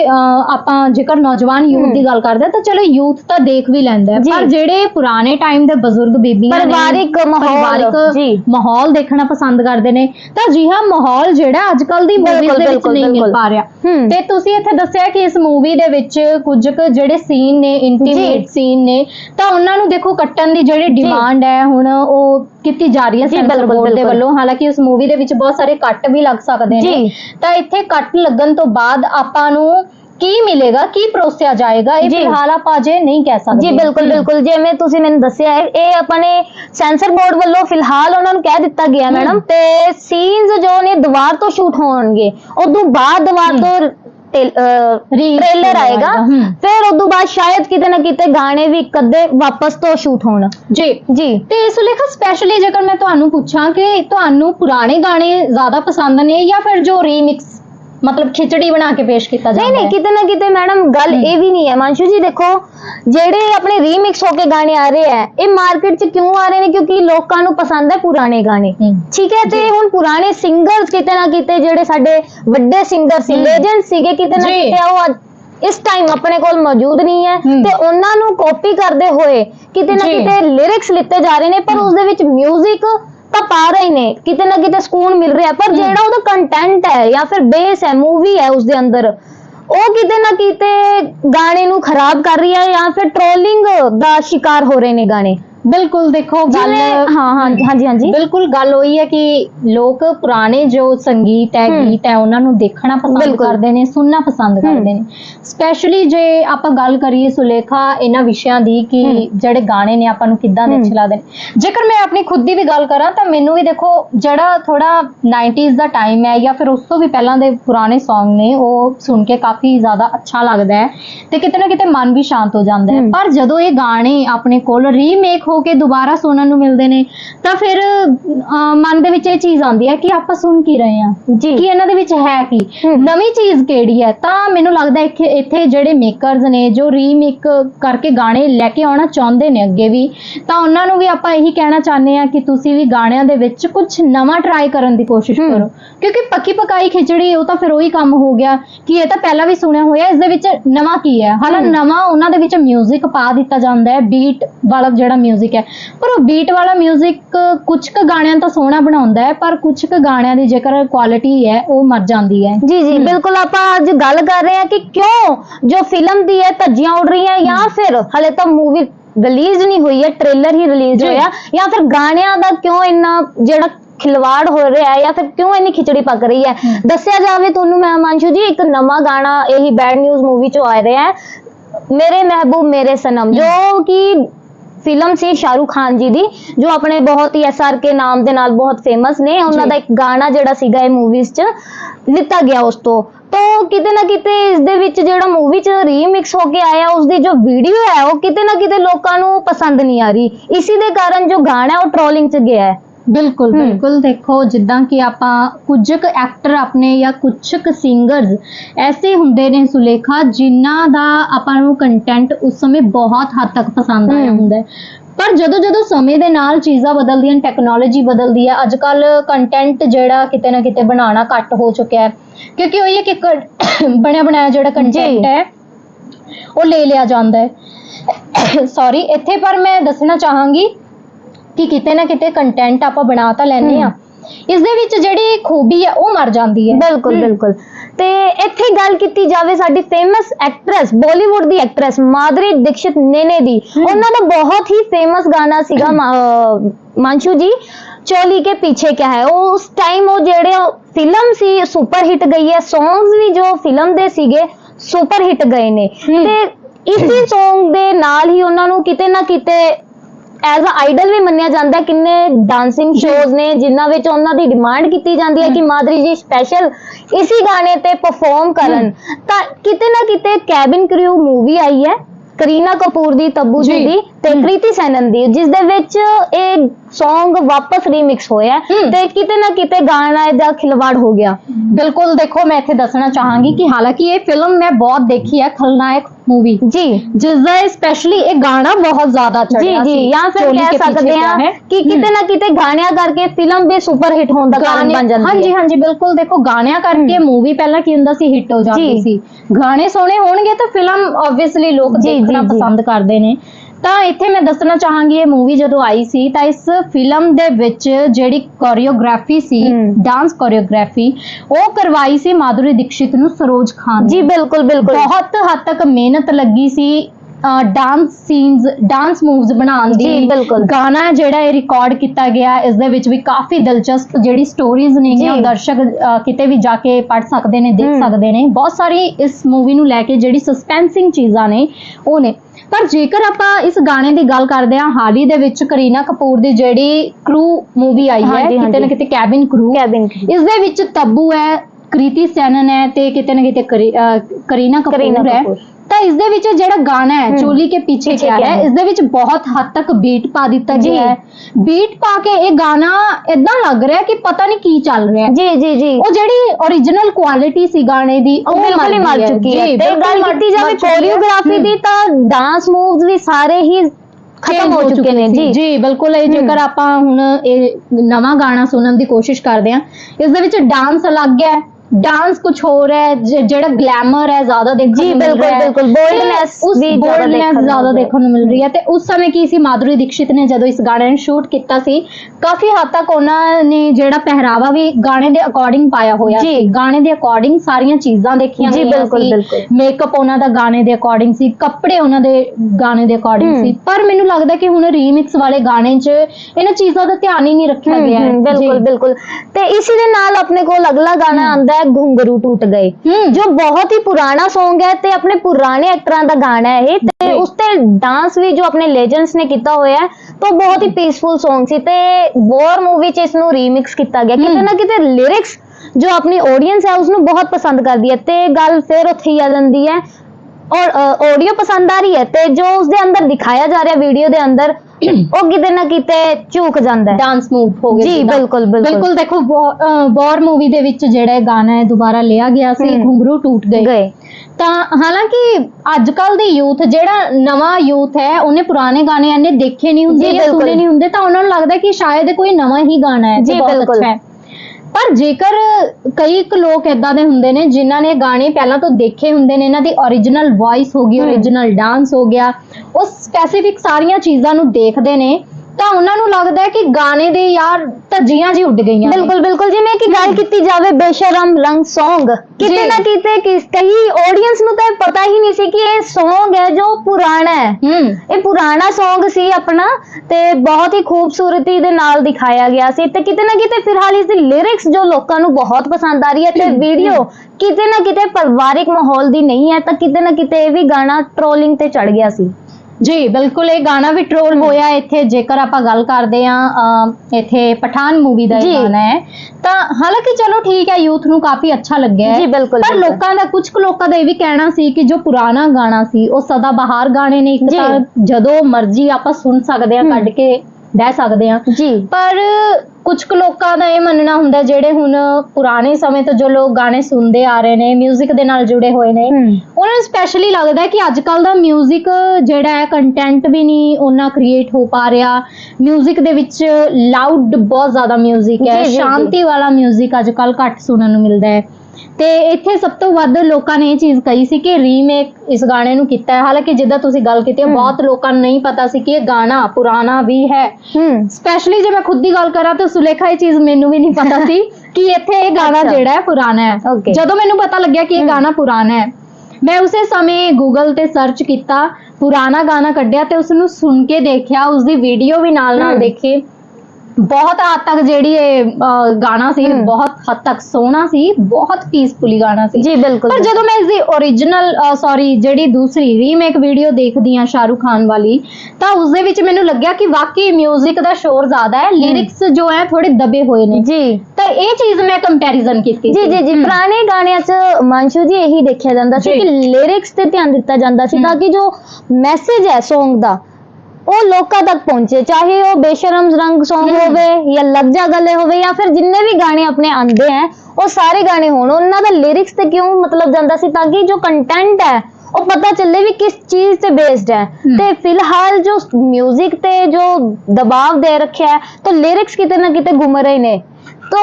ਆਪਾਂ ਜੇਕਰ ਨੌਜਵਾਨ ਯੂਥ। ਦੀ ਗੱਲ ਕਰਦੇ ਹਾਂ ਤਾਂ ਚਲੋ ਯੂਥ ਤਾਂ ਦੇਖ ਵੀ ਲੈਂਦਾ ਹੈ ਜੀ। ਪਰ ਜਿਹੜੇ ਪੁਰਾਣੇ ਟਾਈਮ ਦੇ ਬਜ਼ੁਰਗ ਬੀਬੀਆਂ ਨੇ ਪਰਿਵਾਰਿਕ ਮਾਹੌਲ, ਜੀ। ਦੇਖਣਾ ਪਸੰਦ ਕਰਦੇ ਨੇ ਤਾਂ ਅਜਿਹਾ ਮਾਹੌਲ ਜਿਹੜਾ ਅੱਜ ਕੱਲ ਦੀ ਮੂਵੀਜ਼ ਬਿਲਕੁਲ, ਦੇ ਵਿੱਚ ਨਹੀਂ ਮਿਲ। ਪਾ ਰਿਹਾ। ਤੇ ਤੁਸੀਂ ਇੱਥੇ ਦੱਸਿਆ ਕਿ ਇਸ ਮੂਵੀ ਦੇ ਵਿੱਚ ਕੁਝ ਕੁ ਜਿਹੜੇ ਸੀਨ ਨੇ ਇੰਟੀਮੇਟ ਸੀਨ ਨੇ ਤਾਂ ਉਹਨਾਂ ਨੂੰ ਦੇਖੋ ਕੱਟਣ ਦੀ ਜਿਹੜੀ ਡਿਮਾਂਡ ਹੈ ਹੁਣ ਉਹ ਕੀਤੀ ਜਾ ਰਹੀ ਹੈ ਜੀ, ਬੋਰਡ ਦੇ। ਵੱਲੋਂ ਹਾਲਾਂਕਿ ਉਸ ਮੂਵੀ ਦੇ ਵਿੱਚ ਬਹੁਤ ਸਾਰੇ ਕੱਟ ਵੀ ਲੱਗ ਸਕਦੇ ਨੇ। ਤਾਂ ਇੱਥੇ ਕੱਟ ਲੱਗਣ ਤੋਂ ਬਾਅਦ ਆਪਾਂ ਨੂੰ ਕੀ ਮਿਲੇਗਾ ਕੀ ਪਰੋਸਿਆ ਜਾਏਗਾ ਇਹ। ਫਿਲਹਾਲ ਆਪਾਂ ਅਜੇ ਨਹੀਂ ਕਹਿ ਸਕਦੇ ਜੀ ਬਿਲਕੁਲ। ਬਿਲਕੁਲ ਜਿਵੇਂ ਤੁਸੀਂ ਮੈਨੂੰ ਦੱਸਿਆ ਹੈ ਇਹ ਆਪਣੇ ਸੈਂਸਰ ਬੋਰਡ ਵੱਲੋਂ ਫਿਲਹਾਲ ਉਹਨਾਂ ਨੂੰ ਕਹਿ ਦਿੱਤਾ ਗਿਆ ਮੈਡਮ ਤੇ ਸੀਨਸ ਜੋ ਨੇ ਦੁਬਾਰ ਤੋਂ ਸ਼ੂਟ ਹੋਣਗੇ ਉਦੋਂ ਬਾਅਦ ਦੁਬਾਰ ਹਮ। ਤੋਂ ਟ੍ਰੇਲਰ ਆਏਗਾ। ਫਿਰ ਉਦੋਂ ਬਾਅਦ ਸ਼ਾਇਦ ਕਿਤੇ ਨਾ ਕਿਤੇ ਗਾਣੇ ਵੀ ਕਦੇ ਵਾਪਸ ਤੋਂ ਸ਼ੂਟ ਹੋਣ। ਜੀ। ਜੀ। ਤੇ ਇਸ ਲੇਖਾ ਸਪੈਸ਼ਲੀ ਜੇਕਰ ਮੈਂ ਤੁਹਾਨੂੰ ਪੁੱਛਾਂ ਕਿ ਤੁਹਾਨੂੰ ਪੁਰਾਣੇ ਗਾਣੇ ਜ਼ਿਆਦਾ ਪਸੰਦ ਨੇ ਜਾਂ ਫਿਰ ਜੋ ਰੀਮਿਕਸ ਮਤਲਬ ਖਿਚੜੀ ਬਣਾ ਕੇ ਪੇਸ਼ ਕੀਤਾ ਜਾਂਦਾ ਨਹੀਂ ਨਹੀਂ ਕਿਤੇ ਨਾ ਕਿਤੇ ਮੈਡਮ ਗੱਲ। ਇਹ ਵੀ ਨਹੀਂ ਹੈ ਮਾਨਸ਼ੂ ਜੀ ਦੇਖੋ ਜਿਹੜੇ ਆਪਣੇ ਰੀਮਿਕਸ ਹੋ ਕੇ ਗਾਣੇ ਆ ਰਹੇ ਆ ਇਹ ਮਾਰਕੀਟ 'ਚ ਕਿਉਂ ਆ ਰਹੇ ਨੇ ਕਿਉਂਕਿ ਲੋਕਾਂ ਨੂੰ ਪਸੰਦ ਹੈ ਪੁਰਾਣੇ ਗਾਣੇ। ਠੀਕ ਹੈ ਤੇ ਹੁਣ ਪੁਰਾਣੇ ਸਿੰਗਰਸ ਕਿਤੇ ਨਾ ਕਿਤੇ ਜਿਹੜੇ ਸਾਡੇ ਵੱਡੇ ਸਿੰਗਰ ਸੀ। ਲੈਜੈਂਡ ਸੀਗੇ ਕਿਤੇ ਨਾ। ਕਿਤੇ ਉਹ ਇਸ ਟਾਈਮ ਆਪਣੇ ਕੋਲ ਮੌਜੂਦ ਨਹੀਂ ਹੈ। ਤੇ ਉਹਨਾਂ ਨੂੰ ਕਾਪੀ ਕਰਦੇ ਹੋਏ ਕਿਤੇ ਨਾ। ਕਿਤੇ ਲਿਰਿਕਸ ਲਿੱਤੇ ਜਾ ਰਹੇ ਨੇ ਪਰ। ਉਸ ਦੇ ਵਿੱਚ 뮤직 ਤਾਂ ਪਾ ਰਹੇ ਨੇ ਕਿਤੇ ਨਾ ਕਿਤੇ ਸਕੂਨ ਮਿਲ ਰਿਹਾ ਪਰ ਜਿਹੜਾ ਉਹਦਾ ਕੰਟੈਂਟ ਹੈ ਜਾਂ ਫਿਰ ਬੇਸ ਹੈ ਮੂਵੀ ਹੈ ਉਸ ਦੇ ਅੰਦਰ ਉਹ ਕਿਤੇ ਨਾ ਕਿਤੇ ਗਾਣੇ ਨੂੰ ਖਰਾਬ ਕਰ ਰਹੀ ਹੈ ਜਾਂ ਫਿਰ ਟ੍ਰੋਲਿੰਗ ਦਾ ਸ਼ਿਕਾਰ ਹੋ ਰਹੇ ਨੇ ਗਾਣੇ। ਬਿਲਕੁਲ ਦੇਖੋ ਗੱਲ ਜਿਵੇਂ ਹਾਂ ਹਾਂ ਹਾਂਜੀ ਹਾਂਜੀ ਬਿਲਕੁਲ ਗੱਲ ਹੋਈ ਹੈ ਕਿ ਲੋਕ ਪੁਰਾਣੇ ਜੋ ਸੰਗੀਤ ਹੈ ਹਮ। ਗੀਤ ਹੈ ਉਹਨਾਂ ਨੂੰ ਦੇਖਣਾ ਪਸੰਦ ਬਿਲਕੁਲ। ਕਰਦੇ ਨੇ ਸੁਣਨਾ ਪਸੰਦ ਹਮ। ਕਰਦੇ ਨੇ ਸਪੈਸ਼ਲੀ ਜੇ ਆਪਾਂ ਗੱਲ ਕਰੀਏ ਸੁਲੇਖਾ ਇਹਨਾਂ ਵਿਸ਼ਿਆਂ ਦੀ ਕਿ ਹਮ। ਜਿਹੜੇ ਗਾਣੇ ਨੇ ਆਪਾਂ ਨੂੰ ਕਿੱਦਾਂ ਦੇ ਹਮ। ਅੱਛੇ ਲੱਗਦੇ ਨੇ ਜੇਕਰ ਮੈਂ ਆਪਣੀ ਖੁਦ ਦੀ ਵੀ ਗੱਲ ਕਰਾਂ ਤਾਂ ਮੈਨੂੰ ਵੀ ਦੇਖੋ ਜਿਹੜਾ ਥੋੜਾ 90s ਦਾ ਟਾਈਮ ਹੈ ਜਾਂ ਫਿਰ ਉਸ ਤੋਂ ਵੀ ਪਹਿਲਾਂ ਦੇ ਪੁਰਾਣੇ Song ਨੇ ਉਹ ਸੁਣ ਕੇ ਕਾਫੀ ਜ਼ਿਆਦਾ ਅੱਛਾ ਲੱਗਦਾ ਹੈ ਤੇ ਕਿਤੇ ਨਾ ਕਿਤੇ ਮਨ ਵੀ ਸ਼ਾਂਤ ਹੋ ਜਾਂਦਾ ਹੈ ਹਮ। ਪਰ ਜਦੋਂ ਇਹ ਗਾਣੇ ਆਪਣੇ ਕੋਲ ਰੀਮੇਕ ਹੋ ਕੇ ਦੁਬਾਰਾ ਸੁਣਨ ਨੂੰ ਮਿਲਦੇ ਨੇ ਤਾਂ ਫਿਰ ਅਹ, ਮਨ ਦੇ ਵਿੱਚ ਇਹ ਚੀਜ਼ ਆਉਂਦੀ ਹੈ ਕਿ ਆਪਾਂ ਸੁਣ ਕੀ ਰਹੇ ਹਾਂ ਜੀ ਕਿ ਇਹਨਾਂ ਦੇ ਵਿੱਚ ਹੈ ਕੀ ਹਮ। ਨਵੀਂ ਚੀਜ਼ ਕਿਹੜੀ ਹੈ ਤਾਂ ਮੈਨੂੰ ਲੱਗਦਾ ਹੈ ਕਿ ਇੱਥੇ ਜਿਹੜੇ ਮੇਕਰਸ ਨੇ ਜੋ ਰੀਮੇਕ ਕਰਕੇ ਗਾਣੇ ਲੈ ਕੇ ਆਉਣਾ ਚਾਹੁੰਦੇ ਨੇ ਅੱਗੇ ਵੀ ਤਾਂ ਉਹਨਾਂ ਨੂੰ ਵੀ ਆਪਾਂ ਇਹੀ ਕਹਿਣਾ ਚਾਹੁੰਦੇ ਆ ਕਿ ਤੁਸੀਂ ਵੀ ਗਾਣਿਆਂ ਦੇ ਵਿੱਚ ਕੁਝ ਨਵਾਂ ਟਰਾਈ ਕਰਨ ਦੀ ਕੋਸ਼ਿਸ਼ ਹਮ। ਕਰੋ ਕਿਉਂਕਿ ਪੱਕੀ ਪਕਾਈ ਖਿਚੜੀ ਉਹ ਤਾਂ ਫਿਰ ਉਹੀ ਕੰਮ ਹੋ ਗਿਆ ਕਿ ਇਹ ਤਾਂ ਪਹਿਲਾਂ ਵੀ ਸੁਣਿਆ ਹੋਇਆ ਇਸ ਦੇ ਵਿੱਚ ਨਵਾਂ ਕੀ ਹੈ ਹਾਲਾਂ ਹਮ। ਨਵਾਂ ਉਹਨਾਂ ਦੇ ਵਿੱਚ 뮤직 ਪਾ ਦਿੱਤਾ ਜਾਂਦਾ ਹੈ ਬੀਟ ਵਾਲਾ ਜਿਹੜਾ 뮤직 ਹੈ ਪਰ ਉਹ ਬੀਟ ਵਾਲਾ 뮤직 ਕੁਝ ਕੁ ਗਾਣਿਆਂ ਨੂੰ ਤਾਂ ਸੋਹਣਾ ਬਣਾਉਂਦਾ ਹੈ ਪਰ ਕੁਝ ਕੁ ਗਾਣਿਆਂ ਦੀ ਜੇਕਰ ਕੁਆਲਿਟੀ ਹੈ ਉਹ ਮਰ ਜਾਂਦੀ ਹੈ ਜੀ ਜੀ ਹਮ। ਬਿਲਕੁਲ ਆਪਾਂ ਅੱਜ ਗੱਲ ਕਰ ਰਹੇ ਹਾਂ ਕਿ ਕਿਉਂ ਜੋ ਫਿਲਮ ਦੀ ਹੈ ਧੱਜੀਆਂ ਉੱਡ ਰਹੀਆਂ ਜਾਂ ਫਿਰ ਹਲੇ ਤਾਂ ਮੂਵੀ ਰਿਲੀਜ਼ ਨਹੀਂ ਹੋਈ ਹੈ ਟ੍ਰੇਲਰ ਹੀ ਰਿਲੀਜ਼ ਜੀ। ਹੋਇਆ ਜਾਂ ਫਿਰ ਗਾਣਿਆਂ ਦਾ ਕਿਉਂ ਇੰਨਾ ਜਿਹੜਾ ਖਿਲਵਾੜ ਹੋ ਰਿਹਾ ਹੈ ਜਾਂ ਫਿਰ ਕਿਉਂ ਇੰਨੀ ਖਿਚੜੀ ਪੱਕ ਰਹੀ ਹੈ ਹਮ। ਦੱਸਿਆ ਜਾਵੇ ਤੁਹਾਨੂੰ ਮੈਂ ਮਾਨਸ਼ੂ ਜੀ ਇੱਕ ਨਵਾਂ ਗਾਣਾ ਇਹੀ ਬੈਡ ਨਿਊਜ਼ ਮੂਵੀ ਚੋਂ ਆ ਰਿਹਾ ਹੈ ਮੇਰੇ ਮਹਿਬੂਬ ਮੇਰੇ ਸਨਮ ਜੋ ਕਿ ਫਿਲਮ ਸੀ ਸ਼ਾਹਰੁਖ ਖਾਨ ਜੀ ਦੀ ਜੋ ਆਪਣੇ ਬਹੁਤ ਹੀ ਐਸਆਰਕੇ ਨਾਮ ਦੇ ਨਾਲ ਬਹੁਤ ਫੇਮਸ ਨੇ। ਉਹਨਾਂ। ਦਾ ਇੱਕ ਗਾਣਾ ਜਿਹੜਾ ਸੀਗਾ ਇਹ ਮੂਵੀਜ਼ 'ਚ ਲਿੱਤਾ ਗਿਆ ਉਸ ਤੋਂ। ਤਾਂ ਕਿਤੇ ਨਾ ਕਿਤੇ ਇਸ ਦੇ ਵਿੱਚ ਜਿਹੜਾ ਮੂਵੀ 'ਚ ਰੀਮਿਕਸ ਹੋ ਕੇ ਆਇਆ ਉਸ ਦੀ ਜੋ ਵੀਡੀਓ ਹੈ ਉਹ ਕਿਤੇ ਨਾ ਕਿਤੇ ਲੋਕਾਂ ਨੂੰ ਪਸੰਦ ਨਹੀਂ ਆ ਰਹੀ। ਇਸੇ ਦੇ ਕਾਰਨ ਜੋ ਗਾਣਾ ਉਹ ਟ੍ਰੋਲਿੰਗ 'ਚ ਗਿਆ ਹੈ। ਬਿਲਕੁਲ। ਬਿਲਕੁਲ ਦੇਖੋ ਜਿੱਦਾਂ ਕਿ ਆਪਾਂ ਕੁਝ ਕੁ ਐਕਟਰ ਆਪਣੇ ਜਾਂ ਕੁਝ ਕੁ ਸਿੰਗਰਸ ਐਸੇ ਹੁੰਦੇ ਨੇ ਸੁਲੇਖਾ ਜਿਨ੍ਹਾਂ ਦਾ ਆਪਾਂ ਨੂੰ ਕੰਟੈਂਟ ਉਸ ਸਮੇਂ ਬਹੁਤ ਹੱਦ ਤੱਕ ਪਸੰਦ ਆਇਆ। ਹੁੰਦਾ ਹੈ ਪਰ ਜਦੋਂ ਜਦੋਂ ਸਮੇਂ ਦੇ ਨਾਲ ਚੀਜ਼ਾਂ ਬਦਲਦੀਆਂ ਟੈਕਨੋਲੋਜੀ ਬਦਲਦੀ ਹੈ ਅੱਜ ਕੱਲ ਕੰਟੈਂਟ ਜਿਹੜਾ ਕਿਤੇ ਨਾ ਕਿਤੇ ਬਣਾਉਣਾ ਘੱਟ ਹੋ ਚੁੱਕਿਆ ਹੈ ਕਿਉਂਕਿ ਉਹ ਇਹ ਕਿ ਬਣਿਆ ਬਣਾਇਆ ਜਿਹੜਾ ਕੰਟੈਂਟ। ਹੈ ਉਹ ਲੈ ਲਿਆ ਜਾਂਦਾ ਹੈ ਸੌਰੀ ਇੱਥੇ ਪਰ ਮੈਂ ਦੱਸਣਾ ਚਾਹਾਂਗੀ ਕਿ ਕਿਤੇ ਨਾ ਕਿਤੇ ਕੰਟੈਂਟ ਆਪਾਂ ਬਣਾ ਤਾਂ ਲੈਨੇ ਆ ਇਸ ਦੇ ਵਿੱਚ ਜਿਹੜੀ ਖੂਬੀ ਹੈ ਉਹ ਮਰ ਜਾਂਦੀ ਹੈ। ਬਿਲਕੁਲ। ਬਿਲਕੁਲ। ਤੇ ਇੱਥੇ ਗੱਲ ਕੀਤੀ ਜਾਵੇ ਸਾਡੀ ਫੇਮਸ ਐਕਟਰੈਸ ਬਾਲੀਵੁੱਡ ਦੀ ਐਕਟਰੈਸ ਮਾਧੁਰੀ ਦੀਕਸ਼ਿਤ ਨੇਨੇ ਦੀ। ਉਹਨਾਂ ਦਾ ਬਹੁਤ ਹੀ ਫੇਮਸ ਗਾਣਾ ਸੀਗਾ ਮਾਨਸ਼ੂ ਜੀ ਚੋਲੀ ਕੇ ਪਿੱਛੇ ਕਿਆ ਹੈ? ਉਹ ਉਸ ਟਾਈਮ ਉਹ ਜਿਹੜੇ ਫਿਲਮ ਸੀ ਸੁਪਰ ਹਿੱਟ ਗਈ ਹੈ। ਸੌਂਗਸ ਵੀ ਜੋ ਫਿਲਮ ਦੇ ਸੀਗੇ ਸੁਪਰ ਹਿੱਟ ਗਏ ਨੇ। ਤੇ ਇਸੇ Song ਦੇ ਨਾਲ ਹੀ ਉਹਨਾਂ ਨੂੰ ਕਿਤੇ ਨਾ ਕਿਤੇ ਐਜ਼ ਅ ਆਈਡਲ ਵੀ ਮੰਨਿਆ ਜਾਂਦਾ। ਕਿੰਨੇ ਡਾਂਸਿੰਗ ਸ਼ੋਜ਼ ਨੇ ਜਿਨ੍ਹਾਂ ਵਿੱਚ ਉਹਨਾਂ ਦੀ ਡਿਮਾਂਡ ਕੀਤੀ ਜਾਂਦੀ ਹੈ ਕਿ ਮਾਧੁਰੀ ਜੀ ਸਪੈਸ਼ਲ ਇਸੀ ਗਾਣੇ ਤੇ ਪਰਫਾਰਮ ਕਰਨ ਤਾਂ ਕਿਤੇ ਨਾ ਕਿਤੇ ਕੈਬਿਨ ਕ੍ਰਿਊ ਮੂਵੀ ਆਈ ਹੈ ਕਰੀਨਾ ਕਪੂਰ ਦੀ ਤੱਬੂ ਜੀ। ਦੀ ਤੇ। ਕ੍ਰਿਤੀ ਸੈਨਨ ਦੀ ਜਿਸ ਦੇ ਵਿੱਚ ਇਹ Song ਵਾਪਸ ਰੀਮਿਕਸ ਹੋਇਆ। ਤੇ ਕਿਤੇ ਨਾ ਕਿਤੇ ਗਾਣਾ ਇਹਦਾ ਖਿਲਵਾੜ ਹੋ ਗਿਆ ਬਿਲਕੁਲ ਦੇਖੋ ਮੈਂ ਇੱਥੇ ਦੱਸਣਾ ਚਾਹਾਂਗੀ ਕਿ ਹਾਲਾਂਕਿ ਇਹ ਫਿਲਮ ਮੈਂ ਬਹੁਤ ਦੇਖੀ ਹੈ ਖਲਨਾਇਕ ਮੂਵੀ ਜੀ। ਜਿਸ ਦਾ ਸਪੈਸ਼ਲੀ ਇਹ ਗਾਣਾ ਬਹੁਤ ਜ਼ਿਆਦਾ ਜੀ ਚੜਿਆ ਜੀ। ਜਾਂ ਫਿਰ ਚੋਲੀ ਕਹਿ ਸਕਦੇ ਹੈ। ਕਿ ਕਿਤੇ ਨਾ ਕਿਤੇ ਗਾਣਿਆਂ ਕਰਕੇ ਫਿਲਮ ਵੀ ਸੁਪਰ ਹਿੱਟ ਹੋਣ ਦਾ ਕਾਰਨ ਬਣ ਜਾਂਦੀ ਹੈ। ਹਾਂਜੀ ਹਾਂਜੀ ਬਿਲਕੁਲ। ਦੇਖੋ ਗਾਣਿਆਂ ਕਰਕੇ। ਮੂਵੀ ਪਹਿਲਾਂ ਕੀ ਹੁੰਦਾ ਸੀ? ਹਿੱਟ ਹੋ ਜਾਂਦੀ ਜੀ। ਸੀ। ਗਾਣੇ ਸੋਹਣੇ ਹੋਣਗੇ ਤਾਂ ਫਿਲਮ ਆਬਵੀਅਸਲੀ ਲੋਕ ਜੀ, ਜੀ, ਦੇਖਣਾ ਜੀ। ਪਸੰਦ ਕਰਦੇ ਨੇ। ਤਾਂ ਇੱਥੇ ਮੈਂ ਦੱਸਣਾ ਚਾਹਾਂਗੀ ਇਹ ਮੂਵੀ ਜਦੋਂ ਆਈ ਸੀ ਤਾਂ ਇਸ ਫਿਲਮ ਦੇ ਵਿੱਚ ਜਿਹੜੀ ਕੋਰੀਓਗ੍ਰਾਫੀ ਸੀ। ਡਾਂਸ ਕੋਰੀਓਗ੍ਰਾਫੀ ਉਹ ਕਰਵਾਈ ਸੀ ਮਾਧੁਰੀ ਦੀਕਸ਼ਿਤ ਨੂੰ ਸਰੋਜ ਖਾਨ। ਜੀ ਬਿਲਕੁਲ ਬਿਲਕੁਲ ਬਹੁਤ ਹੱਦ ਤੱਕ ਮਿਹਨਤ ਲੱਗੀ ਸੀ ਡਾਂਸ ਸੀਨਸ ਡਾਂਸ ਮੂਵਸ ਬਣਾਉਣ ਦੀ। ਗਾਣਾ ਜਿਹੜਾ ਇਹ ਰਿਕਾਰਡ ਕੀਤਾ ਗਿਆ ਇਸ ਦੇ ਵਿੱਚ ਵੀ ਕਾਫੀ ਦਿਲਚਸਪ ਜਿਹੜੀ ਸਟੋਰੀਜ਼ ਨੇ ਜੀ। ਉਹ ਦਰਸ਼ਕ ਕਿਤੇ ਵੀ ਜਾ ਕੇ ਪੜ ਸਕਦੇ ਨੇ ਦੇਖ। ਸਕਦੇ ਨੇ ਬਹੁਤ ਸਾਰੀ ਇਸ ਮੂਵੀ ਨੂੰ ਲੈ ਕੇ ਜਿਹੜੀ ਸਸਪੈਂਸਿੰਗ ਚੀਜ਼ਾਂ ਨੇ ਉਹ ਨੇ ਪਰ ਜੇਕਰ ਆਪਾਂ ਇਸ ਗਾਣੇ ਦੀ ਗੱਲ ਕਰਦੇ ਹਾਂ ਹਾਲ ਦੇ ਵਿੱਚ ਕਰੀਨਾ ਕਪੂਰ ਦੀ ਜਿਹੜੀ ਕਰੂ ਮੂਵੀ ਆਈ ਹੈ ਕਿਤੇ ਨਾ। ਕਿਤੇ ਕੈਬਿਨ ਕਰੂ ਇਸ ਦੇ ਵਿੱਚ ਤੱਬੂ ਹੈ ਕ੍ਰਿਤੀ ਸੈਨਨ ਹੈ ਤੇ ਕਿਤੇ ਨਾ ਕਿਤੇ ਕਰੀ- ਅਹ ਕਰੀਨਾ ਕਰੀਨਾ ਕਪੂਰ ਹੈ ਕਪੂਰ। ਤਾਂ ਇਸ ਦੇ ਵਿੱਚ ਜਿਹੜਾ ਗਾਣਾ ਹੈ ਹਮ। ਚੋਲੀ ਕੇ ਪਿੱਛੇ ਪਿੱਛੇ ਕਿਆ ਕਿਆ ਹੈ ਹੈ? ਇਸ ਦੇ ਵਿੱਚ ਬਹੁਤ ਹੱਦ ਤੱਕ ਬੀਟ ਪਾ ਦਿੱਤਾ ਜੀ। ਗਿਆ ਹੈ ਬੀਟ ਪਾ ਕੇ ਇਹ ਗਾਣਾ ਇਦਾਂ ਲੱਗ ਰਿਹਾ ਕਿ ਪਤਾ ਨਹੀਂ ਕੀ ਚੱਲ ਰਿਹਾ ਹੈ ਜੀ ਜੀ ਜੀ ਉਹ ਜਿਹੜੀ origignal ਕੁਆਲਿਟੀ ਸੀ ਗਾਣੇ ਦੀ ਉਹ ਬਿਲਕੁਲ ਹੀ ਗਈ ਮਰ ਚੁੱਕੀ ਹੈ ਜੀ, ਤੇ ਬਿਲਕੁਲ ਗੱਲ ਮਰ- ਕੀਤੀ ਜਾਵੇ ਮਰ ਚੁੱਕੀ ਹੈ। ਕੋਰੀਓਗ੍ਰਾਫੀ। ਦੀ ਤਾਂ ਡਾਂਸ ਮੂਵਸ ਵੀ ਸਾਰੇ ਹੀ ਖਤਮ Change ਹੋ ਚੁੱਕੇ ਨੇ ਸੀ। ਜੀ ਜੀ ਬਿਲਕੁਲ ਇਹ ਜੇਕਰ ਆਪਾਂ ਹੁਣ ਇਹ ਨਵਾਂ ਗਾਣਾ ਸੁਣਨ ਦੀ ਕੋਸ਼ਿਸ਼ ਕਰਦੇ ਹਾਂ ਇਸ ਦੇ ਵਿੱਚ ਡਾਂਸ ਅਲੱਗ ਹੈ ਡਾਂਸ ਕੁਝ ਹੋਰ ਹੈ ਜ- ਜਿਹੜਾ ਗਲੈਮਰ ਹੈ ਜ਼ਿਆਦਾ ਦੇਖਣ ਜੀ, ਨੂੰ ਮਿਲ ਬਿਲਕੁਲ, ਰਿਹਾ ਹੈ ਬਿਲਕੁਲ। Boldness ਤੇ ਉਸ ਵੀ ਜ਼ਿਆਦਾ ਦੇਖਣ ਨੂੰ ਜ਼ਿਆਦਾ ਮਿਲ ਰਿਹਾ ਹੈ। ਦੇਖਣ ਨੂੰ ਮਿਲ ਰਹੀ ਹੈ ਤੇ ਉਸ ਸਮੇਂ ਕੀ ਸੀ ਮਾਧੁਰੀ ਦੀਕਸ਼ਿਤ ਨੇ ਜਦੋਂ ਇਸ ਗਾਣੇ ਨੂੰ ਸ਼ੂਟ ਕੀਤਾ ਸੀ ਕਾਫੀ ਹੱਦ ਤੱਕ ਉਹਨਾਂ ਨੇ ਜਿਹੜਾ ਪਹਿਰਾਵਾ ਵੀ ਗਾਣੇ ਦੇ ਅਕੋਰਡਿੰਗ ਪਾਇਆ ਹੋਇਆ ਜੀ। ਸੀ ਗਾਣੇ ਦੇ ਅਕੋਰਡਿੰਗ ਸਾਰੀਆਂ ਚੀਜ਼ਾਂ ਦੇਖੀਆਂ ਜੀ, ਬਿਲਕੁਲ, ਬਿਲਕੁਲ। ਮੇਕਅਪ ਉਹਨਾਂ ਦਾ ਗਾਣੇ ਦੇ ਅਕੋਰਡਿੰਗ ਸੀ ਕੱਪੜੇ ਉਹਨਾਂ ਦੇ ਗਾਣੇ ਦੇ ਅਕੋਰਡਿੰਗ। ਸੀ ਪਰ ਮੈਨੂੰ ਲੱਗਦਾ ਕਿ ਹੁਣ ਰੀਮਿਕਸ ਵਾਲੇ ਗਾਣੇ 'ਚ ਇਹਨਾਂ ਚੀਜ਼ਾਂ ਦਾ ਧਿਆਨ ਹੀ ਨਹੀਂ ਰੱਖਿਆ ਗਿਆ ਹੈ ਬਿਲਕੁਲ। ਬਿਲਕੁਲ ਤੇ ਇਸੇ ਦੇ ਨਾਲ ਆਪਣੇ ਕੋਲ ਅਗਲਾ ਗਾਣਾ। ਆਂਦਾ ਹੈ ਘੁੰਗਰੂ ਟੁੱਟ ਗਏ ਹਮ, ਜੋ ਬਹੁਤ ਹੀ ਪੁਰਾਣਾ Song ਹੈ ਤੇ ਆਪਣੇ ਪੁਰਾਣੇ ਐਕਟਰਾਂ ਦਾ ਗਾਣਾ ਹੈ ਇਹ ਤੇ। ਉਸ ਤੇ ਡਾਂਸ ਵੀ ਜੋ ਆਪਣੇ ਲੈਜੈਂਡਸ ਨੇ ਕੀਤਾ ਹੋਇਆ ਹੈ ਤਾਂ ਬਹੁਤ ਹੀ ਪੀਸਫੁਲ Song ਸੀ ਤੇ ਵੋਰ ਮੂਵੀ 'ਚ ਇਸ ਨੂੰ ਰੀਮਿਕਸ ਕੀਤਾ ਗਿਆ ਕਿਤੇ। ਨਾ ਕਿਤੇ ਲਿਰਿਕਸ ਜੋ ਆਪਣੀ ਆਡੀਅנס ਹੈ ਉਸ ਨੂੰ ਬਹੁਤ ਪਸੰਦ ਕਰਦੀ ਹੈ ਤੇ ਗੱਲ ਫਿਰ ਉੱਥੇ ਹੀ ਆ ਜਾਂਦੀ ਹੈ ਔਰ ਆਡੀਓ ਪਸੰਦ ਆ ਰਹੀ ਹੈ ਤੇ ਜੋ ਉਸ ਦੇ ਅੰਦਰ ਦਿਖਾਇਆ ਜਾ ਰਿਹਾ ਵੀਡੀਓ ਦੇ ਅੰਦਰ ਉਹ ਕਿਤੇ ਨਾ ਕਿਤੇ ਝੂਕ ਜਾਂਦਾ ਹੈ ਡਾਂਸ ਮੂਵ ਹੋ ਗਏ ਜੀ। ਬਿਲਕੁਲ, ਬਿਲਕੁਲ। ਬਿਲਕੁਲ ਦੇਖੋ ਵੌਰ ਮੂਵੀ ਦੇ ਵਿੱਚ ਜਿਹੜਾ ਇਹ ਗਾਣਾ ਹੈ ਦੁਬਾਰਾ ਲਿਆ ਗਿਆ ਸੀ। ਘੁੰਗਰੂ ਟੂਟ ਗਏ ਤਾਂ ਹਾਲਾਂਕਿ ਅੱਜ ਕੱਲ ਦੀ ਯੂਥ ਜਿਹੜਾ ਨਵਾਂ ਯੂਥ ਹੈ ਉਹਨੇ ਪੁਰਾਣੇ ਗਾਣੇ ਇਹਨੇ ਦੇਖੇ ਨਹੀਂ ਹੁੰਦੇ ਜੀ। ਸੁਣੇ ਨਹੀਂ ਹੁੰਦੇ ਤਾਂ ਉਹਨਾਂ ਨੂੰ ਲੱਗਦਾ ਕਿ ਸ਼ਾਇਦ ਕੋਈ ਨਵਾਂ ਹੀ ਗਾਣਾ ਹੈ ਜੀ, ਬਿਲਕੁਲ। ਪਰ ਜੇਕਰ ਕਈ ਇੱਕ ਲੋਕ ਇਦਾਂ ਦੇ ਹੁੰਦੇ ਨੇ ਜਿਨ੍ਹਾਂ ਨੇ ਗਾਣੇ ਪਹਿਲਾਂ ਤੋਂ ਦੇਖੇ ਹੁੰਦੇ ਨੇ ਇਹਨਾਂ ਦੀ origignal ਵੌਇਸ ਹੋ ਗਈ origignal ਡਾਂਸ ਹੋ ਗਿਆ ਉਹ ਸਪੈਸੀਫਿਕ ਸਾਰੀਆਂ ਚੀਜ਼ਾਂ ਨੂੰ ਦੇਖਦੇ ਨੇ ਤਾਂ ਉਹਨਾਂ ਨੂੰ ਲੱਗਦਾ ਹੈ ਕਿ ਗਾਣੇ ਦੇ ਯਾਰ ਧੱਜੀਆਂ ਜੀ ਉੱਡ ਗਈਆਂ ਨੇ। ਬਿਲਕੁਲ ਬਿਲਕੁਲ ਜਿਵੇਂ ਕਿ ਗੱਲ ਕੀਤੀ ਜਾਵੇ ਬੇਸ਼ਰਮ ਰੰਗ Song ਕਿਤੇ ਜੀ। ਨਾ ਕਿਤੇ ਕਿਸ ਕਈ ਆਡੀਅנס ਨੂੰ ਤਾਂ ਇਹ ਪਤਾ ਹੀ ਨਹੀਂ ਸੀ ਕਿ ਇਹ Song ਹੈ ਜੋ ਪੁਰਾਣਾ ਹੈ। ਹੂੰ। ਇਹ ਪੁਰਾਣਾ Song ਸੀ ਆਪਣਾ ਤੇ ਬਹੁਤ ਹੀ ਖੂਬਸੂਰਤੀ ਦੇ ਨਾਲ ਦਿਖਾਇਆ ਗਿਆ ਸੀ ਤੇ ਕਿਤੇ ਨਾ ਕਿਤੇ ਫਿਲਹਾਲ ਇਸ ਦੀ ਲਿਰਿਕਸ ਜੋ ਲੋਕਾਂ ਨੂੰ ਬਹੁਤ ਪਸੰਦ ਆ ਰਹੀ ਹੈ ਤੇ ਵੀਡੀਓ ਕਿਤੇ ਨਾ ਕਿਤੇ ਪਰਿਵਾਰਿਕ ਮਾਹੌਲ ਦੀ ਨਹੀਂ ਹੈ ਤਾਂ ਕਿਤੇ ਨਾ ਕਿਤੇ ਇਹ ਵੀ ਗਾਣਾ ਟ੍ਰੋਲਿੰਗ ਤੇ ਚੜ ਗਿਆ ਸੀ। ਜੀ ਬਿਲਕੁਲ ਇਹ ਗਾਣਾ ਵੀ ਟ੍ਰੋਲ ਹੋਇਆ ਇੱਥੇ ਜੇਕਰ ਆਪਾਂ ਗੱਲ ਕਰਦੇ ਆ ਇੱਥੇ ਪਠਾਨ ਮੂਵੀ ਦਾ ਇਹ। ਗਾਣਾ ਹੈ ਤਾਂ ਹਾਲਾਂਕਿ ਚਲੋ ਠੀਕ ਹੈ ਯੂਥ ਨੂੰ ਕਾਫੀ ਅੱਛਾ ਲੱਗਿਆ ਹੈ ਜੀ, ਬਿਲਕੁਲ, ਪਰ। ਲੋਕਾਂ ਦਾ ਕੁਝ ਕੁ ਲੋਕਾਂ ਦਾ ਇਹ ਵੀ ਕਹਿਣਾ ਸੀ ਕਿ ਜੋ ਪੁਰਾਣਾ ਗਾਣਾ ਸੀ ਉਹ ਸਦਾ ਬਹਾਰ ਗਾਣੇ ਨੇ ਇੱਕ। ਤਾਂ ਜਦੋਂ ਮਰਜ਼ੀ ਆਪਾਂ ਸੁਣ ਸਕਦੇ ਆ। ਕੱਢ ਕੇ ਬਹਿ ਸਕਦੇ ਆ ਜੀ ਪਰ ਕੁਝ ਕੁ ਲੋਕਾਂ ਦਾ ਇਹ ਮੰਨਣਾ ਹੁੰਦਾ ਜਿਹੜੇ ਹੁਣ ਪੁਰਾਣੇ ਸਮੇਂ ਤੋਂ ਜੋ ਲੋਕ ਗਾਣੇ ਸੁਣਦੇ ਆ ਰਹੇ ਨੇ 뮤직 ਦੇ ਨਾਲ ਜੁੜੇ ਹੋਏ ਨੇ ਹਮ। ਉਹਨਾਂ ਨੂੰ ਸਪੈਸ਼ਲੀ ਲੱਗਦਾ ਹੈ ਕਿ ਅੱਜ ਕੱਲ ਦਾ 뮤직 ਜਿਹੜਾ ਹੈ ਕੰਟੈਂਟ ਵੀ ਨਹੀਂ ਉਹਨਾਂ ਕ੍ਰੀਏਟ ਹੋ ਪਾ ਰਿਹਾ 뮤직 ਦੇ ਵਿੱਚ ਲਾਊਡ ਬਹੁਤ ਜ਼ਿਆਦਾ 뮤직 ਹੈ ਜੀ, ਜੀ, ਜੀ। ਸ਼ਾਂਤੀ ਵਾਲਾ 뮤직 ਅੱਜ ਕੱਲ ਘੱਟ ਸੁਣਨ ਨੂੰ ਮਿਲਦਾ ਹੈ ਤੇ ਇੱਥੇ ਸਭ ਤੋਂ ਵੱਧ ਲੋਕਾਂ ਨੇ ਇਹ ਚੀਜ਼ ਕਹੀ ਸੀ ਕਿ ਰੀਮੇਕ ਇਸ ਗਾਣੇ ਨੂੰ ਕੀਤਾ ਹੈ ਹਾਲਾਂਕਿ ਜਿੱਦਾਂ ਤੁਸੀਂ ਗੱਲ ਕੀਤੀ ਹੈ। ਬਹੁਤ ਲੋਕਾਂ ਨੂੰ ਨਹੀਂ ਪਤਾ ਸੀ ਕਿ ਇਹ ਗਾਣਾ ਪੁਰਾਣਾ ਵੀ ਹੈ ਹਮ ਸਪੈਸ਼ਲੀ ਜੇ ਮੈਂ ਖੁਦ ਦੀ ਗੱਲ ਕਰਾਂ ਤਾਂ ਸੁਲੇਖਾ ਇਹ ਚੀਜ਼ ਮੈਨੂੰ ਵੀ ਨਹੀਂ ਪਤਾ ਸੀ ਕਿ ਇੱਥੇ ਇਹ ਗਾਣਾ। ਜਿਹੜਾ ਹੈ ਪੁਰਾਣਾ ਹੈ. ਜਦੋਂ ਮੈਨੂੰ ਪਤਾ ਲੱਗਿਆ ਕਿ ਇਹ। ਗਾਣਾ ਪੁਰਾਣਾ ਹੈ ਮੈਂ ਉਸੇ ਸਮੇਂ ਗੂਗਲ ਤੇ ਸਰਚ ਕੀਤਾ ਪੁਰਾਣਾ ਗਾਣਾ ਕੱਢਿਆ ਤੇ ਉਸ ਨੂੰ ਸੁਣ ਕੇ ਦੇਖਿਆ ਉਸ ਦੀ ਵੀਡੀਓ ਵੀ ਨਾਲ ਨਾਲ। ਦੇਖੀ ਬਹੁਤ ਹੱਦ ਤੱਕ ਜਿਹੜੀ ਇਹ ਗਾਣਾ ਸੀ। ਬਹੁਤ ਹੱਦ ਤੱਕ ਸੋਹਣਾ ਸੀ ਬਹੁਤ ਪੀਸਫੁਲੀ ਗਾਣਾ ਸੀ ਜੀ ਬਿਲਕੁਲ ਪਰ ਜਦੋਂ ਮੈਂ ਇਸ ਦੀ origignal ਸੌਰੀ ਜਿਹੜੀ ਦੂਸਰੀ ਰੀਮੇਕ ਵੀਡੀਓ ਦੇਖਦੀ ਆ ਸ਼ਾਹਰੁਖ ਖਾਨ ਵਾਲੀ ਤਾਂ ਉਸ ਦੇ ਵਿੱਚ ਮੈਨੂੰ ਲੱਗਿਆ ਕਿ ਵਾਕਈ 뮤직 ਦਾ ਸ਼ੋਰ ਜ਼ਿਆਦਾ ਹੈ ਲਿਰਿਕਸ ਜੋ ਹੈ ਥੋੜੇ ਦਬੇ ਹੋਏ ਨੇ ਜੀ ਤਾਂ ਇਹ ਚੀਜ਼ ਮੈਂ ਕੰਪੈਰੀਜ਼ਨ ਕੀਤੀ ਜੀ ਸੀ। ਜੀ ਜੀ ਹਮ। ਪੁਰਾਣੇ ਗਾਣਿਆਂ 'ਚ ਮਾਨਸ਼ੂ ਜੀ ਇਹੀ ਦੇਖਿਆ ਜਾਂਦਾ ਸੀ ਜੀ। ਕਿ ਲਿਰਿਕਸ ਤੇ ਧਿਆਨ ਦਿੱਤਾ ਜਾਂਦਾ ਸੀ ਹਮ। ਤਾਂ ਕਿ ਜੋ ਮੈਸੇਜ ਹੈ Song ਦਾ ਉਹ ਲੋਕਾਂ ਤੱਕ ਪਹੁੰਚੇ ਚਾਹੇ ਉਹ ਬੇਸ਼ਰਮ ਰੰਗ Song। ਹੋਵੇ ਜਾਂ ਲੱਗ ਜਾ ਗਲੇ ਹੋਵੇ ਜਾਂ ਫਿਰ ਜਿੰਨੇ ਵੀ ਗਾਣੇ ਆਪਣੇ ਆਂਦੇ ਹੈ ਉਹ ਸਾਰੇ ਗਾਣੇ ਹੋਣ ਉਹਨਾਂ ਦਾ ਲਿਰਿਕਸ ਤੇ ਕਿਉਂ ਮਤਲਬ ਜਾਂਦਾ ਸੀ ਤਾਂ ਕਿ ਜੋ ਕੰਟੈਂਟ ਹੈ ਉਹ ਪਤਾ ਚੱਲੇ ਵੀ ਕਿਸ ਚੀਜ਼ ਤੇ ਬੇਸਡ ਹੈ। ਤੇ ਫਿਲਹਾਲ ਜੋ 뮤직 ਤੇ ਜੋ ਦਬਾਅ ਦੇ ਰੱਖਿਆ ਹੈ ਤਾਂ ਲਿਰਿਕਸ ਕਿਤੇ ਨਾ ਕਿਤੇ ਗੁੰਮ ਰਹੇ ਨੇ ਤੋ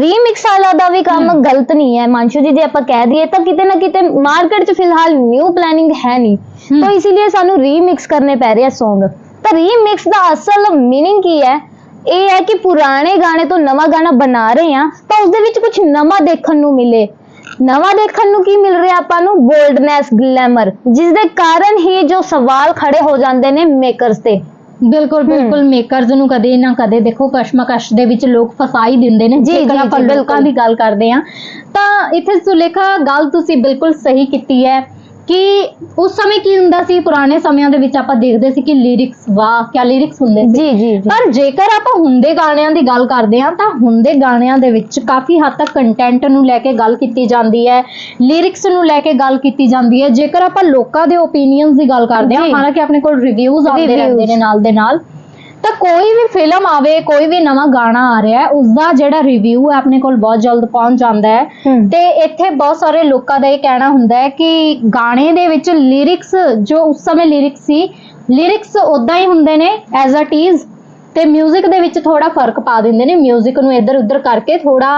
ਰੀਮਿਕਸ ਵਾਲਾ ਦਾ ਵੀ ਕੰਮ। ਗਲਤ ਨਹੀਂ ਹੈ। ਮਾਨਸ਼ੂ ਜੀ ਜੇ ਆਪਾਂ ਕਹਿ ਦਈਏ ਤਾਂ ਕਿਤੇ ਨਾ ਕਿਤੇ ਮਾਰਕੀਟ 'ਚ ਫਿਲਹਾਲ ਨਿਊ ਪਲੈਨਿੰਗ ਹੈ ਨਹੀਂ। ਤਾਂ ਇਸ ਲਈ ਸਾਨੂੰ ਰੀਮਿਕਸ ਕਰਨੇ ਪੈ ਰਹੇ ਆ Song ਤਾਂ ਰੀਮਿਕਸ ਦਾ ਅਸਲ ਮੀਨਿੰਗ ਕੀ ਹੈ? ਇਹ ਹੈ ਕਿ ਪੁਰਾਣੇ ਗਾਣੇ ਤੋਂ ਨਵਾਂ ਗਾਣਾ ਬਣਾ ਰਹੇ ਆ ਤਾਂ ਉਸ ਦੇ ਵਿੱਚ ਕੁਝ ਨਵਾਂ ਦੇਖਣ ਨੂੰ ਮਿਲੇ। ਨਵਾਂ ਦੇਖਣ ਨੂੰ ਕੀ ਮਿਲ ਰਿਹਾ ਆਪਾਂ ਨੂੰ? ਬੋਲਡਨੈਸ ਗਲੈਮਰ ਜਿਸ ਦੇ ਕਾਰਨ ਹੀ ਜੋ ਸਵਾਲ ਖੜੇ ਹੋ ਜਾਂਦੇ ਨੇ ਮੇਕਰਸ ਤੇ। ਬਿਲਕੁਲ ਬਿਲਕੁਲ। ਮੇਕਰਸ ਨੂੰ ਕਦੇ ਨਾ ਕਦੇ ਦੇਖੋ ਕਸ਼ਮਕਸ਼ ਦੇ ਵਿੱਚ ਲੋਕ ਫਸਾ ਹੀ ਦਿੰਦੇ ਨੇ। ਜੀ, ਜੇਕਰ ਆਪਾਂ ਲੋਕਾਂ। ਦੀ ਗੱਲ ਕਰਦੇ ਆ ਤਾਂ ਇੱਥੇ ਸੁਲੇਖਾ ਗੱਲ ਤੁਸੀਂ ਬਿਲਕੁਲ ਸਹੀ ਕੀਤੀ ਹੈ। ਕਿ ਉਸ ਸਮੇਂ ਕੀ ਹੁੰਦਾ ਸੀ? ਪੁਰਾਣੇ ਸਮਿਆਂ ਦੇ ਵਿੱਚ ਆਪਾਂ ਦੇਖਦੇ ਸੀ ਕਿ ਲਿਰਿਕਸ ਵਾਹ ਕਿਆ ਲਿਰਿਕਸ ਹੁੰਦੇ ਸੀ। ਜੀ ਜੀ ਜੀ। ਪਰ ਜੇਕਰ ਆਪਾਂ ਹੁੰਦੇ ਗਾਣਿਆਂ ਦੀ ਗੱਲ ਕਰਦੇ ਹਾਂ ਤਾਂ ਹੁੰਦੇ ਗਾਣਿਆਂ ਦੇ ਵਿੱਚ ਕਾਫੀ ਹੱਦ ਤੱਕ ਕੰਟੈਂਟ ਨੂੰ ਲੈ ਕੇ ਗੱਲ ਕੀਤੀ ਜਾਂਦੀ ਹੈ ਲਿਰਿਕਸ ਨੂੰ ਲੈ ਕੇ ਗੱਲ ਕੀਤੀ ਜਾਂਦੀ ਹੈ। ਜੇਕਰ ਆਪਾਂ ਲੋਕਾਂ ਦੇ ਓਪੀਨੀਅਨਸ ਦੀ ਗੱਲ ਕਰਦੇ ਹਾਂ। ਹਾਲਾਂਕਿ ਆਪਣੇ ਕੋਲ ਰਿਵਿਊਜ਼ ਆਉਂਦੇ। ਰਹਿੰਦੇ ਨੇ ਨਾਲ ਦੇ ਨਾਲ। ਤਾਂ ਕੋਈ ਵੀ ਫਿਲਮ ਆਵੇ ਕੋਈ ਵੀ ਨਵਾਂ ਗਾਣਾ ਆ ਰਿਹਾ ਹੈ ਉਸ ਦਾ ਜਿਹੜਾ ਰਿਵਿਊ ਹੈ ਆਪਣੇ ਕੋਲ ਬਹੁਤ ਜਲਦ ਪਹੁੰਚ ਜਾਂਦਾ ਹੈ ਹਮ। ਤੇ ਇੱਥੇ ਬਹੁਤ ਸਾਰੇ ਲੋਕਾਂ ਦਾ ਇਹ ਕਹਿਣਾ ਹੁੰਦਾ ਹੈ ਕਿ ਗਾਣੇ ਦੇ ਵਿੱਚ ਲਿਰਿਕਸ ਜੋ ਉਸ ਸਮੇਂ ਲਿਰਿਕਸ ਸੀ ਲਿਰਿਕਸ ਉਦਾਂ ਹੀ ਹੁੰਦੇ ਨੇ ਐਜ਼ ਅ ਟੀਜ਼ ਤੇ 뮤직 ਦੇ ਵਿੱਚ ਥੋੜਾ ਫਰਕ ਪਾ ਦਿੰਦੇ ਨੇ 뮤직 ਨੂੰ ਇੱਧਰ ਉੱਧਰ ਕਰਕੇ ਥੋੜਾ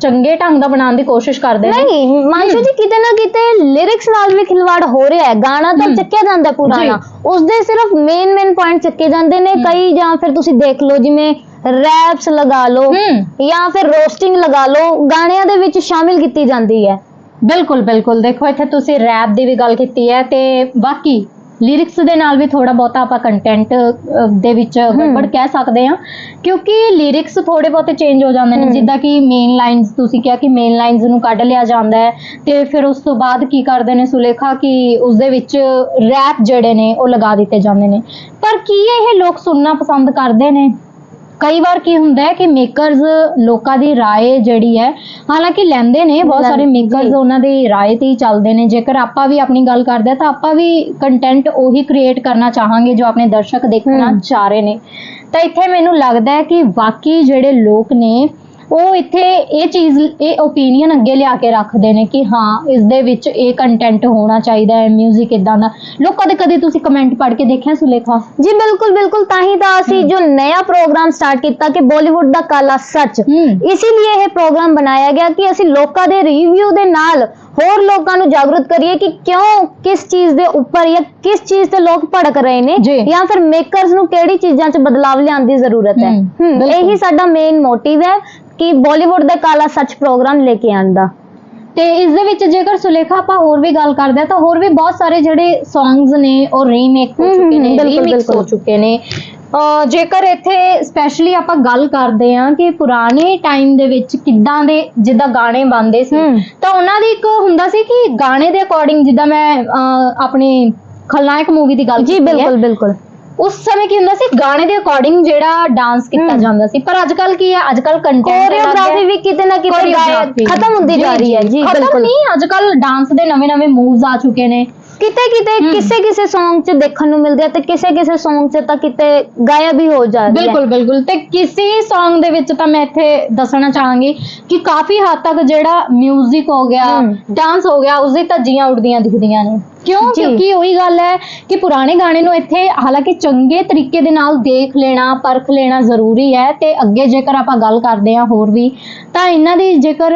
ਚੰਗੇ ਢੰਗ ਦਾ ਬਣਾਉਣ ਦੀ ਕੋਸ਼ਿਸ਼ ਕਰਦੇ ਨੇ। ਨਹੀਂ ਮਾਨਸ਼ੂ ਜੀ ਕਿਤੇ ਨਾ ਕਿਤੇ ਲਿਰਿਕਸ ਨਾਲ ਵੀ ਖਿਲਵਾੜ ਹੋ ਰਿਹਾ ਹੈ। ਗਾਣਾ ਤਾਂ। ਚੱਕਿਆ ਜਾਂਦਾ ਪੁਰਾਣਾ। ਉਸ ਦੇ ਸਿਰਫ ਮੇਨ ਮੇਨ ਪੁਆਇੰਟ ਚੱਕੇ ਜਾਂਦੇ ਨੇ। ਕਈ ਜਾਂ ਫਿਰ ਤੁਸੀਂ ਦੇਖ ਲਓ ਜਿਵੇਂ ਰੈਪਸ ਲਗਾ ਲਓ ਜਾਂ ਫਿਰ ਰੋਸਟਿੰਗ ਲਗਾ ਲਓ ਗਾਣਿਆਂ ਦੇ ਵਿੱਚ ਸ਼ਾਮਿਲ ਕੀਤੀ ਜਾਂਦੀ ਹੈ। ਬਿਲਕੁਲ ਬਿਲਕੁਲ। ਦੇਖੋ ਇੱਥੇ ਤੁਸੀਂ ਰੈਪ ਦੀ ਵੀ ਗੱਲ ਕੀਤੀ ਹੈ ਤੇ ਬਾਕੀ ਲਿਰਿਕਸ ਦੇ ਨਾਲ ਵੀ ਥੋੜਾ ਬਹੁਤਾ ਆਪਾਂ ਕੰਟੈਂਟ ਦੇ ਵਿੱਚ ਗੜਬੜ ਕਹਿ ਸਕਦੇ ਹਾਂ ਕਿਉਂਕਿ ਲਿਰਿਕਸ ਥੋੜੇ ਬਹੁਤੇ ਚੇਂਜ ਹੋ ਜਾਂਦੇ ਨੇ। ਜਿੱਦਾਂ ਕਿ ਮੇਨ ਲਾਈਨਸ ਤੁਸੀਂ ਕਿਹਾ ਕਿ ਮੇਨ ਲਾਈਨਸ ਨੂੰ ਕੱਢ ਲਿਆ ਜਾਂਦਾ ਹੈ ਤੇ ਫਿਰ ਉਸ ਤੋਂ ਬਾਅਦ ਕੀ ਕਰਦੇ ਨੇ ਸੁਲੇਖਾ ਕਿ ਉਸ ਦੇ ਵਿੱਚ ਰੈਪ ਜਿਹੜੇ ਨੇ ਉਹ ਲਗਾ ਦਿੱਤੇ ਜਾਂਦੇ ਨੇ। ਪਰ ਕੀ ਇਹ ਲੋਕ ਸੁਣਨਾ ਪਸੰਦ ਕਰਦੇ ਨੇ? ਕਈ ਵਾਰ ਕੀ ਹੁੰਦਾ ਕਿ ਮੇਕਰਸ ਲੋਕਾਂ ਦੀ ਰਾਏ ਜਿਹੜੀ ਹੈ ਹਾਲਾਂਕਿ ਲੈਂਦੇ ਨੇ ਬਹੁਤ ਸਾਰੇ ਮੇਕਰਸ ਉਹਨਾਂ ਦੀ ਰਾਏ ਤੇ ਹੀ ਚੱਲਦੇ ਨੇ। ਜੇਕਰ ਆਪਾਂ ਵੀ ਆਪਣੀ ਗੱਲ ਕਰਦੇ ਤਾਂ ਆਪਾਂ ਵੀ ਕੰਟੈਂਟ ਉਹੀ ਕ੍ਰੀਏਟ ਕਰਨਾ ਚਾਹਾਂਗੇ ਜੋ ਆਪਣੇ ਦਰਸ਼ਕ ਦੇਖਣਾ ਚਾਹ ਰਹੇ ਨੇ। ਤਾਂ ਇੱਥੇ ਮੈਨੂੰ ਲੱਗਦਾ ਹੈ ਕਿ ਬਾਕੀ ਜਿਹੜੇ ਲੋਕ ਨੇ ਉਹ ਇੱਥੇ ਇਹ ਚੀਜ਼ ਇਹ opinion ਅੱਗੇ ਲਿਆ ਕੇ ਰੱਖਦੇ ਨੇ ਕਿ ਹਾਂ ਇਸਦੇ ਵਿੱਚ ਇਹ ਕੰਟੈਂਟ ਹੋਣਾ ਚਾਹੀਦਾ ਹੈ 뮤직 ਇਦਾਂ ਦਾ। ਲੋਕਾਂ ਦੇ ਕਦੇ ਤੁਸੀਂ ਕਮੈਂਟ ਪੜ੍ਹ ਕੇ ਦੇਖਿਆ ਸੁਲੇਖਾ? ਜੀ ਬਿਲਕੁਲ ਬਿਲਕੁਲ ਤਾਂ ਹੀ ਤਾਂ ਅਸੀਂ ਜੋ ਨਵਾਂ ਪ੍ਰੋਗਰਾਮ ਸਟਾਰਟ ਕੀਤਾ ਕਿ ਬਾਲੀਵੁੱਡ ਦਾ ਕਾਲਾ ਸੱਚ। ਹੂੰ। ਇਸੇ ਲਈ ਇਹ ਪ੍ਰੋਗਰਾਮ ਬਣਾਇਆ ਗਿਆ ਕਿ ਅਸੀਂ ਲੋਕਾਂ ਦੇ ਰਿਵਿਊ ਦੇ ਨਾਲ ਹੋਰ ਲੋਕਾਂ ਨੂੰ ਜਾਗਰੂਕ ਕਰੀਏ ਕਿ ਕਿਉਂ ਕਿਸ ਚੀਜ਼ ਦੇ ਉੱਪਰ ਜਾਂ ਕਿਸ ਚੀਜ਼ ਤੇ ਲੋਕ ਭੜਕ ਰਹੇ ਨੇ ਜੀ। ਜਾਂ ਫਿਰ ਮੇਕਰਸ ਨੂੰ ਕਿਹੜੀ ਚੀਜ਼ਾਂ 'ਚ ਬਦਲਾਵ ਲਿਆਉਣ ਦੀ ਜ਼ਰੂਰਤ ਹੈ ਹਮ, ਹਮ, ਬਿਲਕੁਲ। ਇਹੀ ਸਾਡਾ ਮੇਨ ਮੋਟਿਵ ਹੈ ਕਿ ਬਾਲੀਵੁੱਡ ਦਾ ਕਾਲਾ ਸੱਚ ਪ੍ਰੋਗਰਾਮ ਲੈ ਕੇ ਆਉਣ ਦਾ ਤੇ ਇਸ ਦੇ ਵਿੱਚ ਜੇਕਰ ਸੁਲੇਖਾ ਆਪਾਂ ਹੋਰ ਵੀ ਗੱਲ ਕਰਦੇ ਹਾਂ ਤਾਂ ਹੋਰ ਵੀ ਬਹੁਤ ਸਾਰੇ ਜਿਹੜੇ ਸੌਂਗਸ ਨੇ ਉਹ ਰੀਮੇਕ ਹੋ ਹਮ, ਹਮ, ਚੁੱਕੇ ਨੇ ਬਿਲਕੁਲ, ਰੀਮਿਕਸ ਹੋ ਬਿਲਕੁਲ। ਚੁੱਕੇ ਨੇ ਜੇਕਰ ਇੱਥੇ ਸਪੈਸ਼ਲੀ ਆਪਾਂ ਗੱਲ ਕਰਦੇ ਹਾਂ ਕਿ ਪੁਰਾਣੇ ਟਾਈਮ ਦੇ ਵਿੱਚ ਕਿੱਦਾਂ ਦੇ ਜਿੱਦਾਂ ਗਾਣੇ ਬਣਦੇ ਸੀ। ਤਾਂ ਉਹਨਾਂ ਦੀ ਇੱਕ ਹੁੰਦਾ ਸੀ ਕਿ ਗਾਣੇ ਦੇ ਅਕੋਰਡਿੰਗ ਜਿੱਦਾਂ ਮੈਂ ਆਪਣੀ ਖਲਨਾਇਕ ਮੂਵੀ ਦੀ ਗੱਲ ਜੀ ਬਿਲਕੁਲ ਬਿਲਕੁਲ ਉਸ ਸਮੇਂ ਕੀ ਹੁੰਦਾ ਸੀ ਗਾਣੇ ਦੇ ਅਕੋਰਡਿੰਗ ਜਿਹੜਾ ਡਾਂਸ ਕੀਤਾ। ਜਾਂਦਾ ਸੀ ਪਰ ਅੱਜ ਕੱਲ ਕੀ ਹੈ ਅੱਜ ਕੱਲ ਕੰਟੈਂਟ ਕੋਰੀਓਗ੍ਰਾਫੀ ਵੀ ਕਿਤੇ ਨਾ ਕਿਤੇ। ਖਤਮ ਹੁੰਦੀ ਜਾ ਰਹੀ ਹੈ ਜੀ ਬਿਲਕੁਲ ਨਹੀਂ ਅੱਜ ਕੱਲ ਡਾਂਸ ਦੇ ਨਵੇਂ ਨਵੇਂ ਮੂਵਸ ਆ ਚੁੱਕੇ ਨੇ ਕਿਤੇ ਕਿਤੇ। ਕਿਸੇ ਕਿਸੇ Song 'ਚ ਦੇਖਣ ਨੂੰ ਮਿਲਦੇ ਆ ਤੇ ਕਿਸੇ ਕਿਸੇ Song 'ਚ ਤਾਂ ਕਿਤੇ ਗਾਇਬ ਹੀ ਹੋ ਜਾਂਦੀ ਹੈ ਬਿਲਕੁਲ ਬਿਲਕੁਲ ਤੇ ਕਿਸੇ Song ਦੇ ਵਿੱਚ ਤਾਂ ਮੈਂ ਇੱਥੇ ਦੱਸਣਾ ਚਾਹਾਂਗੀ ਕਿ ਕਾਫੀ ਹੱਦ ਤੱਕ ਜਿਹੜਾ 뮤직 ਹੋ ਗਿਆ ਹਮ। ਡਾਂਸ ਹੋ ਗਿਆ ਉਸਦੀ ਧੱਜੀਆਂ ਉੱਡਦੀਆਂ ਦਿਖਦੀਆਂ ਨੇ ਕਿਉਂ। ਕਿਉਂਕਿ ਉਹੀ ਗੱਲ ਹੈ ਕਿ ਪੁਰਾਣੇ ਗਾਣੇ ਨੂੰ ਇੱਥੇ ਹਾਲਾਂਕਿ ਚੰਗੇ ਤਰੀਕੇ ਦੇ ਨਾਲ ਦੇਖ ਲੈਣਾ ਪਰਖ ਲੈਣਾ ਜ਼ਰੂਰੀ ਹੈ ਤੇ ਅੱਗੇ ਜੇਕਰ ਆਪਾਂ ਗੱਲ ਕਰਦੇ ਹਾਂ ਹੋਰ ਵੀ ਤਾਂ ਇਹਨਾਂ ਦੀ ਜੇਕਰ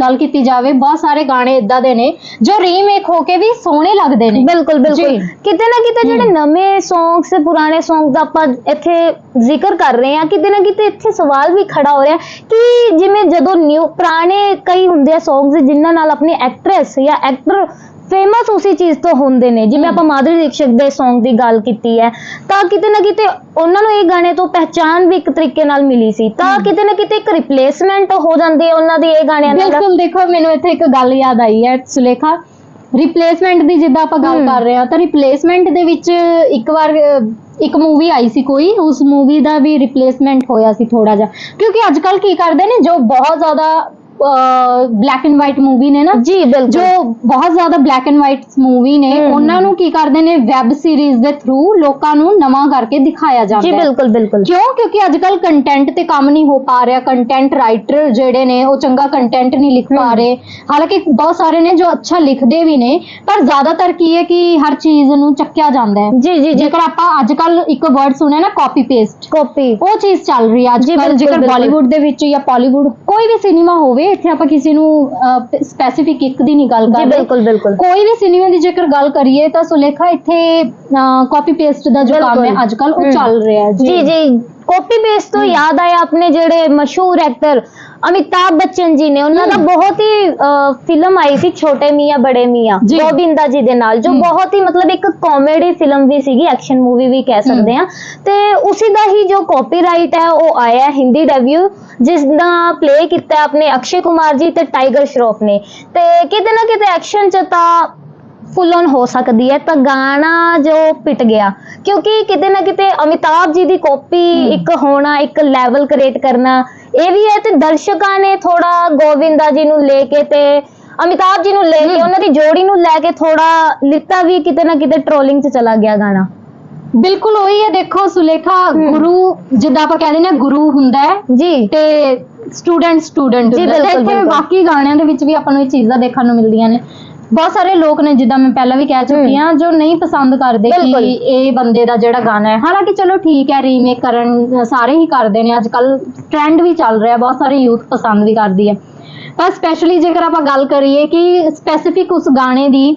ਗੱਲ ਕੀਤੀ ਜਾਵੇ ਬਹੁਤ ਸਾਰੇ ਗਾਣੇ ਇਦਾਂ ਦੇ ਨੇ ਜੋ ਰੀਮੇਕ ਹੋ ਕੇ ਵੀ ਸੋਹਣੇ ਲੱਗਦੇ ਨੇ ਬਿਲਕੁਲ ਬਿਲਕੁਲ। ਕਿਤੇ ਨਾ ਕਿਤੇ ਜਿਹੜੇ ਨਵੇਂ Songs ਤੇ ਪੁਰਾਣੇ Songs ਦਾ ਆਪਾਂ ਇੱਥੇ ਜ਼ਿਕਰ ਕਰ ਰਹੇ ਹਾਂ ਕਿਤੇ ਨਾ ਕਿਤੇ ਇੱਥੇ ਸਵਾਲ ਵੀ ਖੜਾ ਹੋ ਰਿਹਾ ਕਿ ਜਿਵੇਂ ਜਦੋਂ ਨਿਊ ਪੁਰਾਣੇ ਕਈ ਹੁੰਦੇ ਆ Songs ਜਿਨ੍ਹਾਂ ਨਾਲ ਆਪਣੀ ਐਕਟ੍ਰੈਸ ਜਾਂ ਐਕਟਰ ਫੇਮਸ ਉਸੇ ਚੀਜ਼ ਤੋਂ ਹੁੰਦੇ ਨੇ ਜਿਵੇਂ। ਆਪਾਂ ਮਾਧੁਰੀ ਦੀਕਸ਼ਿਤ ਦੇ Song ਦੀ ਗੱਲ ਕੀਤੀ ਹੈ ਤਾਂ ਕਿਤੇ ਨਾ ਕਿਤੇ ਉਹਨਾਂ ਨੂੰ ਇਹ ਗਾਣੇ ਤੋਂ ਪਹਿਚਾਨ ਵੀ ਇੱਕ ਤਰੀਕੇ ਨਾਲ ਮਿਲੀ ਸੀ ਤਾਂ। ਕਿਤੇ ਨਾ ਕਿਤੇ ਇੱਕ ਰਿਪਲੇਸਮੈਂਟ ਹੋ ਜਾਂਦੀ ਹੈ ਉਹਨਾਂ ਦੀ ਇਹ ਗਾਣਿਆਂ ਨਾਲ ਬਿਲਕੁਲ ਦੇਖੋ ਮੈਨੂੰ ਇੱਥੇ ਇੱਕ ਗੱਲ ਯਾਦ ਆਈ ਹੈ ਸੁਲੇਖਾ ਰਿਪਲੇਸਮੈਂਟ ਦੀ ਜਿੱਦਾਂ ਆਪਾਂ ਗੱਲ। ਕਰ ਰਹੇ ਹਾਂ ਤਾਂ ਰਿਪਲੇਸਮੈਂਟ ਦੇ ਵਿੱਚ ਇੱਕ ਵਾਰ ਇੱਕ ਮੂਵੀ ਆਈ ਸੀ ਕੋਈ ਉਸ ਮੂਵੀ ਦਾ ਵੀ ਰਿਪਲੇਸਮੈਂਟ ਹੋਇਆ ਸੀ ਥੋੜਾ ਜਿਹਾ ਕਿਉਂਕਿ ਅੱਜ ਕੱਲ ਕੀ ਕਰਦੇ ਨੇ ਜੋ ਬਹੁਤ ਜ਼ਿਆਦਾ ਬਲੈਕ ਐਂਡ ਵਾਈਟ ਮੂਵੀ ਨੇ ਨਾ ਜੀ ਬਿਲਕੁਲ। ਜੋ ਬਹੁਤ ਜ਼ਿਆਦਾ ਬਲੈਕ ਐਂਡ ਵਾਈਟ ਮੂਵੀ ਨੇ। ਉਹਨਾਂ ਨੂੰ ਕੀ ਕਰਦੇ ਨੇ ਵੈਬ ਸੀਰੀਜ਼ ਦੇ ਥਰੂ ਲੋਕਾਂ ਨੂੰ ਨਵਾਂ ਕਰਕੇ ਦਿਖਾਇਆ ਜਾਂਦਾ ਜੀ ਬਿਲਕੁਲ ਬਿਲਕੁਲ। ਕਿਉਂ? ਕਿਉਂਕਿ ਅੱਜ ਕੱਲ ਕੰਟੈਂਟ ਤੇ ਕੰਮ ਨਹੀਂ ਹੋ ਪਾ ਰਿਹਾ। ਕੰਟੈਂਟ ਰਾਈਟਰ ਜਿਹੜੇ ਨੇ ਉਹ ਚੰਗਾ ਕੰਟੈਂਟ ਨਹੀਂ ਲਿਖ ਪਾ। ਰਹੇ। ਹਾਲਾਂਕਿ ਬਹੁਤ ਸਾਰੇ ਨੇ ਜੋ ਅੱਛਾ ਲਿਖਦੇ ਵੀ ਨੇ ਪਰ ਜ਼ਿਆਦਾਤਰ ਕੀ ਹੈ ਕਿ ਹਰ ਚੀਜ਼ ਨੂੰ ਚੱਕਿਆ ਜਾਂਦਾ ਹੈ। ਜੀ ਜੀ ਜੇਕਰ ਆਪਾਂ ਅੱਜ ਕੱਲ ਇੱਕ ਵਰਡ ਸੁਣਿਆ ਨਾ ਕਾਪੀ ਪੇਸਟ ਕਾਪੀ ਉਹ ਚੀਜ਼ ਚੱਲ ਰਹੀ ਹੈ ਅੱਜ ਕੱਲ ਜੇਕਰ। ਬਾਲੀਵੁੱਡ ਦੇ ਵਿੱਚ ਜਾਂ ਪਾਲੀਵੁੱਡ ਕੋਈ ਵੀ ਸਿਨੇਮਾ ਹੋਵੇ ਇੱਥੇ ਆਪਾਂ ਕਿਸੇ ਨੂੰ ਸਪੈਸੀਫਿਕ ਇੱਕ ਦੀ ਨਹੀਂ ਗੱਲ ਜੀ ਕਰ ਰਹੇ ਬਿਲਕੁਲ ਬਿਲਕੁਲ ਕੋਈ ਵੀ ਸਿਨੇਮਾ ਦੀ ਜੇਕਰ ਗੱਲ ਕਰੀਏ ਤਾਂ ਸੁਲੇਖਾ ਇੱਥੇ ਕਾਪੀ ਪੇਸਟ ਦਾ ਜੋ ਕੰਮ। ਹੈ ਅੱਜ ਕੱਲ ਉਹ। ਚੱਲ ਰਿਹਾ ਹੈ ਜੀ ਜੀ ਕਾਪੀ ਪੇਸਟ ਤੋਂ। ਯਾਦ ਆਇਆ ਆਪਣੇ ਜਿਹੜੇ ਮਸ਼ਹੂਰ ਐਕਟਰ ਅਮਿਤਾਭ ਬੱਚਨ ਜੀ ਨੇ ਉਹਨਾਂ ਦਾ। ਬਹੁਤ ਹੀ ਫਿਲਮ ਆਈ ਸੀ ਛੋਟੇ ਮੀਆਂ ਬੜੇ ਮੀਆਂ। ਗੋਬਿੰਦਾ ਜੀ ਦੇ ਨਾਲ ਜੋ। ਬਹੁਤ ਹੀ ਮਤਲਬ ਇੱਕ ਕਾਮੇਡੀ ਫਿਲਮ ਵੀ ਸੀਗੀ ਐਕਸ਼ਨ ਮੂਵੀ ਵੀ ਕਹਿ ਸਕਦੇ ਆ ਤੇ ਉਸੇ ਦਾ ਹੀ ਜੋ ਕਾਪੀਰਾਈਟ ਹੈ ਉਹ ਆਇਆ ਹਿੰਦੀ ਡੈਬਿਊ ਜਿਸ ਦਾ ਪਲੇ ਕੀਤਾ ਆਪਣੇ ਅਕਸ਼ੇ ਕੁਮਾਰ ਜੀ ਤੇ ਟਾਈਗਰ ਸ਼ਰੋਫ ਨੇ ਤੇ ਕਿਤੇ ਨਾ ਕਿਤੇ ਐਕਸ਼ਨ ਚ ਤਾਂ ਫੁੱਲ ਔਨ ਹੋ ਸਕਦੀ ਹੈ ਤਾਂ ਗਾਣਾ ਜੋ ਪਿਟ ਗਿਆ ਕਿਉਂਕਿ ਕਿਤੇ ਨਾ ਕਿਤੇ ਅਮਿਤਾਭ ਜੀ ਦੀ ਕਾਪੀ। ਇੱਕ ਹੋਣਾ ਇੱਕ ਲੈਵਲ ਕ੍ਰੀਏਟ ਕਰਨਾ ਇਹ ਵੀ ਹੈ ਤੇ ਦਰਸ਼ਕਾਂ ਨੇ ਥੋੜਾ ਗੋਵਿੰਦਾ ਜੀ ਨੂੰ ਲੈ ਕੇ ਤੇ ਅਮਿਤਾਭ ਜੀ ਨੂੰ ਲੈ ਕੇ। ਉਹਨਾਂ ਦੀ ਜੋੜੀ ਨੂੰ ਲੈ ਕੇ ਥੋੜਾ ਲਿੱਤਾ ਵੀ ਕਿਤੇ ਨਾ ਕਿਤੇ ਟ੍ਰੋਲਿੰਗ 'ਚ ਚਲਾ ਗਿਆ ਗਾਣਾ ਬਿਲਕੁਲ ਉਹੀ ਹੈ ਦੇਖੋ ਸੁਲੇਖਾ। ਗੁਰੂ ਜਿੱਦਾਂ ਆਪਾਂ ਕਹਿੰਦੇ ਨੇ ਗੁਰੂ ਹੁੰਦਾ ਹੈ ਜੀ ਤੇ ਸਟੂਡੈਂਟ ਸਟੂਡੈਂਟ ਜੀ, ਬਿਲਕੁਲ। ਬਾਕੀ ਗਾਣਿਆਂ ਦੇ ਵਿੱਚ ਵੀ ਆਪਾਂ ਨੂੰ ਇਹ ਚੀਜ਼ਾਂ ਦੇਖਣ ਨੂੰ ਮਿਲਦੀਆਂ ਨੇ ਬਹੁਤ ਸਾਰੇ ਲੋਕ ਨੇ ਜਿੱਦਾਂ ਮੈਂ ਪਹਿਲਾਂ ਵੀ ਕਹਿ ਚੁੱਕੀ ਹਾਂ ਜੋ ਨਹੀਂ ਪਸੰਦ ਕਰਦੇ ਬਿਲਕੁਲ। ਕਿ ਇਹ ਬੰਦੇ ਦਾ ਜਿਹੜਾ ਗਾਣਾ ਹੈ ਹਾਲਾਂਕਿ ਚਲੋ ਠੀਕ ਹੈ ਰੀਮੇਕ ਕਰਨ ਸਾਰੇ ਹੀ ਕਰਦੇ ਨੇ ਅੱਜ ਕੱਲ ਟ੍ਰੈਂਡ ਵੀ ਚੱਲ ਰਿਹਾ ਬਹੁਤ ਸਾਰੇ ਯੂਥ ਪਸੰਦ ਵੀ ਕਰਦੀ ਹੈ ਪਰ ਸਪੈਸ਼ਲੀ ਜੇਕਰ ਆਪਾਂ ਗੱਲ ਕਰੀਏ ਕਿ ਸਪੈਸੀਫਿਕ ਉਸ ਗਾਣੇ ਦੀ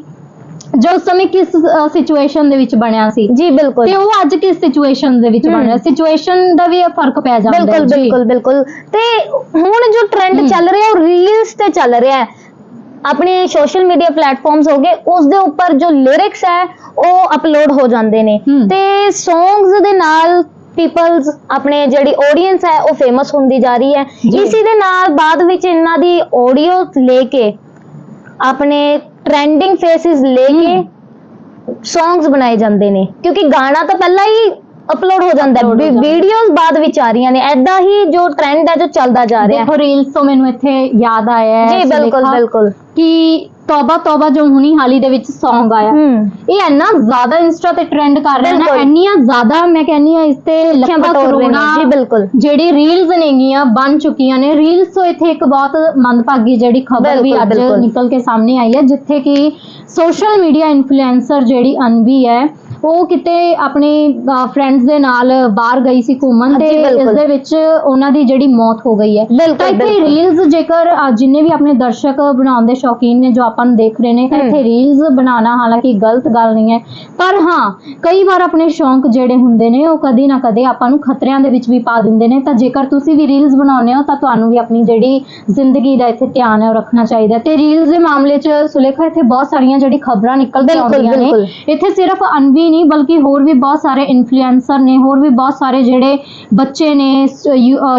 ਜੋ ਉਸ ਸਮੇਂ ਕਿਸ ਸਿਚੁਏਸ਼ਨ ਦੇ ਵਿੱਚ ਬਣਿਆ ਸੀ ਜੀ ਬਿਲਕੁਲ ਤੇ ਉਹ ਅੱਜ ਕਿਸ ਸਿਚੁਏਸ਼ਨ ਦੇ ਵਿੱਚ ਹਮ। ਰਿਹਾ ਸਿਚੁਏਸ਼ਨ ਦਾ ਵੀ ਇਹ ਫ਼ਰਕ ਪੈ ਜਾਂਦਾ ਬਿਲਕੁਲ ਜੀ। ਬਿਲਕੁਲ ਬਿਲਕੁਲ ਤੇ ਹੁਣ ਜੋ ਟ੍ਰੈਂਡ। ਚੱਲ ਰਿਹਾ ਉਹ ਰੀਲਸ ਤੇ ਚੱਲ ਰਿਹਾ ਹੈ ਆਪਣੇ ਸੋਸ਼ਲ ਮੀਡੀਆ ਪਲੇਟਫਾਰਮਸ ਹੋ ਗਏ ਉਸ ਦੇ ਉੱਪਰ ਜੋ ਲਿਰਿਕਸ ਹੈ ਉਹ ਅਪਲੋਡ ਹੋ ਜਾਂਦੇ ਨੇ। ਤੇ ਸੌਂਗਸ ਦੇ ਨਾਲ ਪੀਪਲਸ ਆਪਣੇ ਜਿਹੜੀ ਆਡੀਅנס ਹੈ ਉਹ ਫੇਮਸ ਹੁੰਦੀ ਜਾ ਰਹੀ ਹੈ। ਇਸੇ ਦੇ ਨਾਲ ਬਾਅਦ ਵਿੱਚ ਇਹਨਾਂ ਦੀ ਆਡੀਓ ਲੈ ਕੇ ਆਪਣੇ ਟ੍ਰੈਂਡਿੰਗ ਫੇਸਿਸ ਲੈ ਕੇ ਸੌਂਗਸ ਬਣਾਏ ਜਾਂਦੇ ਨੇ ਕਿਉਂਕਿ ਗਾਣਾ ਤਾਂ ਪਹਿਲਾਂ ਹੀ ਅਪਲੋਡ ਹੋ ਜਾਂਦਾ। Upload ਹੋ ਹੈ ਜਾਂਦਾ। ਵੀਡੀਓਜ਼ ਬਾਅਦ ਵਿੱਚ ਆ ਰਹੀਆਂ ਨੇ। ਐਦਾਂ ਹੀ ਜੋ ਟ੍ਰੈਂਡ ਹੈ ਜੋ ਚੱਲਦਾ ਜਾ ਰਿਹਾ। ਹੈ ਦੇਖੋ ਰੀਲਸ ਤੋਂ ਮੈਨੂੰ ਇੱਥੇ ਯਾਦ ਆਇਆ ਹੈ। ਜੀ ਬਿਲਕੁਲ ਸੁਲੇਖਾ, ਬਿਲਕੁਲ। ਕਿ ਤੋਬਾ ਤੋਬਾ ਜੋ ਹੁਣੀ ਹਾਲੀ ਦੇ ਵਿੱਚ Song ਆਇਆ। ਹੂੰ। ਇਹ ਇੰਨਾ ਜ਼ਿਆਦਾ ਇੰਸਟਾ ਤੇ ਟ੍ਰੈਂਡ ਕਰ ਰਿਹਾ ਨਾ ਬਿਲਕੁਲ। ਇੰਨੀਆਂ ਜ਼ਿਆਦਾ ਮੈਂ ਕਹਿੰਨੀ ਆ ਇਸ ਤੇ ਲੱਖਾਂ ਬਟੋਰ ਰਹੇ ਨੇ। ਕਰੋੜਾਂ ਜੀ ਬਿਲਕੁਲ। ਜਿਹੜੀ ਰੀਲਸ ਨੇਗੀਆਂ ਬਣ ਚੁੱਕੀਆਂ ਨੇ। ਰੀਲਸ ਤੋਂ ਇੱਥੇ ਇੱਕ ਬਹੁਤ ਮੰਦਭਾਗੀ ਜਿਹੜੀ ਖਬਰ ਵੀ ਬਿਲਕੁਲ, ਅੱਜ ਬਿਲਕੁਲ। ਨਿਕਲ ਕੇ ਸਾਹਮਣੇ ਆਈ ਹੈ ਜਿੱਥੇ ਕਿ ਸੋਸ਼ਲ ਮੀਡੀਆ ਇਨਫਲੂਐਂਸਰ ਜਿਹੜੀ ਅਨਵੀ ਹੈ ਉਹ ਕਿਤੇ ਆਪਣੇ ਫਰੈਂਡਸ ਦੇ ਨਾਲ ਬਾਹਰ ਗਈ ਸੀ ਘੁੰਮਣ ਤੇ। ਇਸ ਦੇ ਵਿੱਚ ਉਹਨਾਂ ਦੀ ਜਿਹੜੀ ਮੌਤ ਹੋ ਗਈ ਹੈ ਤਾਂ ਇੱਥੇ ਰੀਲਸ ਜੇਕਰ ਜਿੰਨੇ ਵੀ ਆਪਣੇ ਦਰਸ਼ਕ ਬਣਾਉਣ ਦੇ ਸ਼ੌਕੀਨ ਨੇ ਜੋ ਆਪਾਂ ਨੂੰ ਦੇਖ ਰਹੇ ਨੇ ਤਾਂ। ਇੱਥੇ ਰੀਲਸ ਬਣਾਉਣਾ ਹਾਲਾਂਕਿ ਗਲਤ ਗੱਲ ਨਹੀਂ ਹੈ ਪਰ ਹਾਂ ਕਈ ਵਾਰ ਆਪਣੇ ਸ਼ੌਂਕ ਜਿਹੜੇ ਹੁੰਦੇ ਨੇ ਉਹ ਕਦੀ ਨਾ ਕਦੇ ਆਪਾਂ ਨੂੰ ਖਤਰਿਆਂ ਦੇ ਵਿੱਚ ਵੀ ਪਾ ਦਿੰਦੇ ਨੇ ਤਾਂ ਜੇਕਰ ਤੁਸੀਂ ਵੀ ਰੀਲਸ ਬਣਾਉਂਦੇ ਹੋ ਤਾਂ ਤੁਹਾਨੂੰ ਵੀ ਆਪਣੀ ਜਿਹੜੀ ਜ਼ਿੰਦਗੀ ਦਾ ਇੱਥੇ ਧਿਆਨ ਹੈ ਉਹ ਰੱਖਣਾ ਚਾਹੀਦਾ ਤੇ ਰੀਲਸ ਦੇ ਮਾਮਲੇ 'ਚ ਸੁਲੇਖਾ ਇੱਥੇ ਬਹੁਤ ਸਾਰੀਆਂ ਜਿਹੜੀ ਖਬਰਾਂ ਨਿਕਲ ਕੇ ਬਿਲਕੁਲ, ਆਉਂਦੀਆਂ ਨੇ। ਇੱਥੇ ਸਿਰਫ ਅਨਵੀ ਨਹੀਂ ਬਲਕਿ ਹੋਰ ਵੀ ਬਹੁਤ ਸਾਰੇ ਇਨਫਲੂਐਂਸਰ ਨੇ ਹੋਰ ਵੀ ਬਹੁਤ ਸਾਰੇ ਜਿਹੜੇ ਬੱਚੇ ਨੇ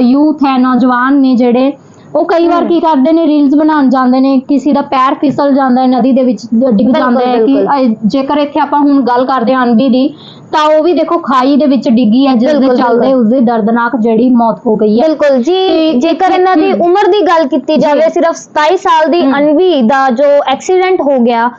ਯੂਥ ਹੈ ਨੌਜਵਾਨ ਨੇ ਜਿਹੜੇ ਉਹ ਕਈ ਵਾਰ। ਕੀ ਕਰਦੇ ਨੇ ਰੀਲਸ ਬਣਾਉਣ ਜਾਂਦੇ ਨੇ ਕਿਸੇ ਦਾ ਪੈਰ ਫਿਸਲ ਜਾਂਦਾ ਹੈ ਨਦੀ ਦੇ ਵਿੱਚ ਡਿੱਗ ਜਾਂਦਾ ਹੈ ਕਿ ਜੇਕਰ ਇੱਥੇ ਆਪਾਂ ਹੁਣ ਗੱਲ ਕਰਦੇ ਹਾਂ ਅਨਵੀ ਦੀ ਤਾਂ ਉਹ ਵੀ ਦੇਖੋ ਖਾਈ ਦੇ ਵਿੱਚ ਡਿੱਗੀ ਹੈ ਜਿਸ ਦੇ ਚੱਲਦੇ ਬਿਲਕੁਲ। ਉਸਦੀ ਦਰਦਨਾਕ ਜਿਹੜੀ ਮੌਤ ਹੋ ਗਈ ਹੈ ਬਿਲਕੁਲ ਜੀ ਜੇਕਰ ਇਹਨਾਂ ਦੀ। ਉਮਰ ਦੀ ਗੱਲ ਕੀਤੀ ਜਾਵੇ ਸਿਰਫ 27 ਸਾਲ ਦੀ। ਅਨਵੀ ਦਾ ਜੋ ਐਕਸੀਡੈਂਟ ਹੋ ਗਿਆ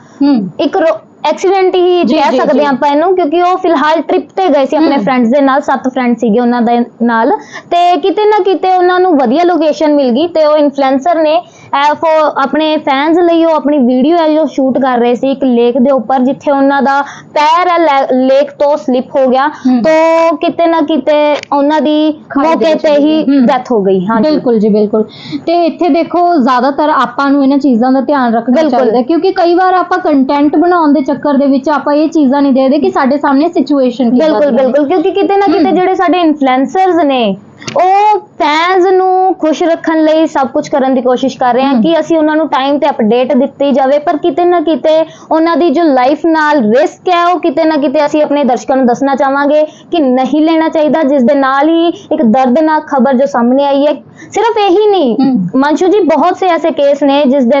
ਇੱਕ ਐਕਸੀਡੈਂਟ ਹੀ ਕਹਿ ਸਕਦੇ। ਹਾਂ ਆਪਾਂ ਇਹਨੂੰ ਕਿਉਂਕਿ ਉਹ ਫਿਲਹਾਲ ਟ੍ਰਿਪ ਤੇ ਗਏ ਸੀ ਆਪਣੇ। ਫਰੈਂਡਸ ਦੇ ਨਾਲ ਸੱਤ ਫਰੈਂਡ ਸੀਗੇ ਉਹਨਾਂ ਦੇ ਨਾਲ ਤੇ ਕਿਤੇ ਨਾ ਕਿਤੇ ਉਹਨਾਂ ਨੂੰ ਵਧੀਆ ਲੋਕੇਸ਼ਨ ਮਿਲ ਗਈ ਤੇ ਉਹ ਇਨਫਲੂਐਂਸਰ ਨੇ ਇਹ ਫੋ- ਆਪਣੇ ਫੈਨਸ ਲਈ ਉਹ ਆਪਣੀ ਵੀਡੀਓ ਹੈ ਜੋ ਸ਼ੂਟ ਕਰ ਰਹੇ ਸੀ ਇੱਕ ਲੇਕ ਦੇ ਉੱਪਰ ਜਿੱਥੇ ਉਹਨਾਂ ਦਾ ਪੈਰ ਹੈ ਲੇਕ ਤੋਂ ਸਲਿਪ ਹੋ ਗਿਆ। ਤੋਂ ਕਿਤੇ ਨਾ ਕਿਤੇ ਉਹਨਾਂ ਦੀ ਮੌਕੇ ਤੇ ਹੀ। ਡੈਥ ਹੋ ਗਈ ਹਾਂਜੀ ਬਿਲਕੁਲ ਜੀ ਬਿਲਕੁਲ ਤੇ ਇੱਥੇ ਦੇਖੋ ਜ਼ਿਆਦਾਤਰ ਆਪਾਂ ਨੂੰ ਇਹਨਾਂ ਚੀਜ਼ਾਂ ਦਾ ਧਿਆਨ ਰੱਖਣਾ। ਚਾਹੀਦਾ ਕਿਉਂਕਿ ਕਈ ਵਾਰ ਆਪਾਂ ਕੰਟੈਂਟ ਬਣਾਉਣ ਦੇ ਚੱਕਰ ਦੇ ਵਿੱਚ ਆਪਾਂ ਇਹ ਚੀਜ਼ਾਂ ਨਹੀਂ ਦੇਖਦੇ ਕਿ ਸਾਡੇ ਸਾਹਮਣੇ ਸਿਚੁਏਸ਼ਨ ਕੀ ਬਿਲਕੁਲ ਬਿਲਕੁਲ ਕਿਉਂਕਿ ਕਿਤੇ ਨਾ ਕਿਤੇ। ਜਿਹੜੇ ਸਾਡੇ ਇਨਫਲੂਐਂਸਰਸ ਨੇ ਉਹ ਫੈਨਸ ਨੂੰ ਖੁਸ਼ ਰੱਖਣ ਲਈ ਸਭ ਕੁਝ ਕਰਨ ਦੀ ਕੋਸ਼ਿਸ਼ ਕਰ ਰਹੇ ਹਮ। ਕਿ ਅਸੀਂ ਉਹਨਾਂ ਨੂੰ ਟਾਈਮ ਤੇ ਅਪਡੇਟ ਦਿੱਤੀ ਜਾਵੇ ਪਰ ਕਿਤੇ ਨਾ ਕਿਤੇ ਉਹਨਾਂ ਦੀ ਜੋ ਲਾਈਫ ਨਾਲ ਰਿਸਕ ਹੈ ਉਹ ਕਿਤੇ ਨਾ ਕਿਤੇ ਅਸੀਂ ਆਪਣੇ ਦਰਸ਼ਕਾਂ ਨੂੰ ਦੱਸਣਾ ਚਾਹਾਂਗੇ ਕਿ ਨਹੀਂ ਲੈਣਾ ਚਾਹੀਦਾ ਜਿਸ ਦੇ ਨਾਲ ਹੀ ਇੱਕ ਦਰਦਨਾਕ ਖਬਰ ਜੋ ਸਾਹਮਣੇ ਆਈ ਹੈ ਸਿਰਫ ਇਹੀ ਨਹੀਂ। ਮੰਸ਼ੂ ਜੀ ਬਹੁਤ ਸੇ ਐਸੇ ਕੇਸ ਨੇ ਜਿਸ ਦੇ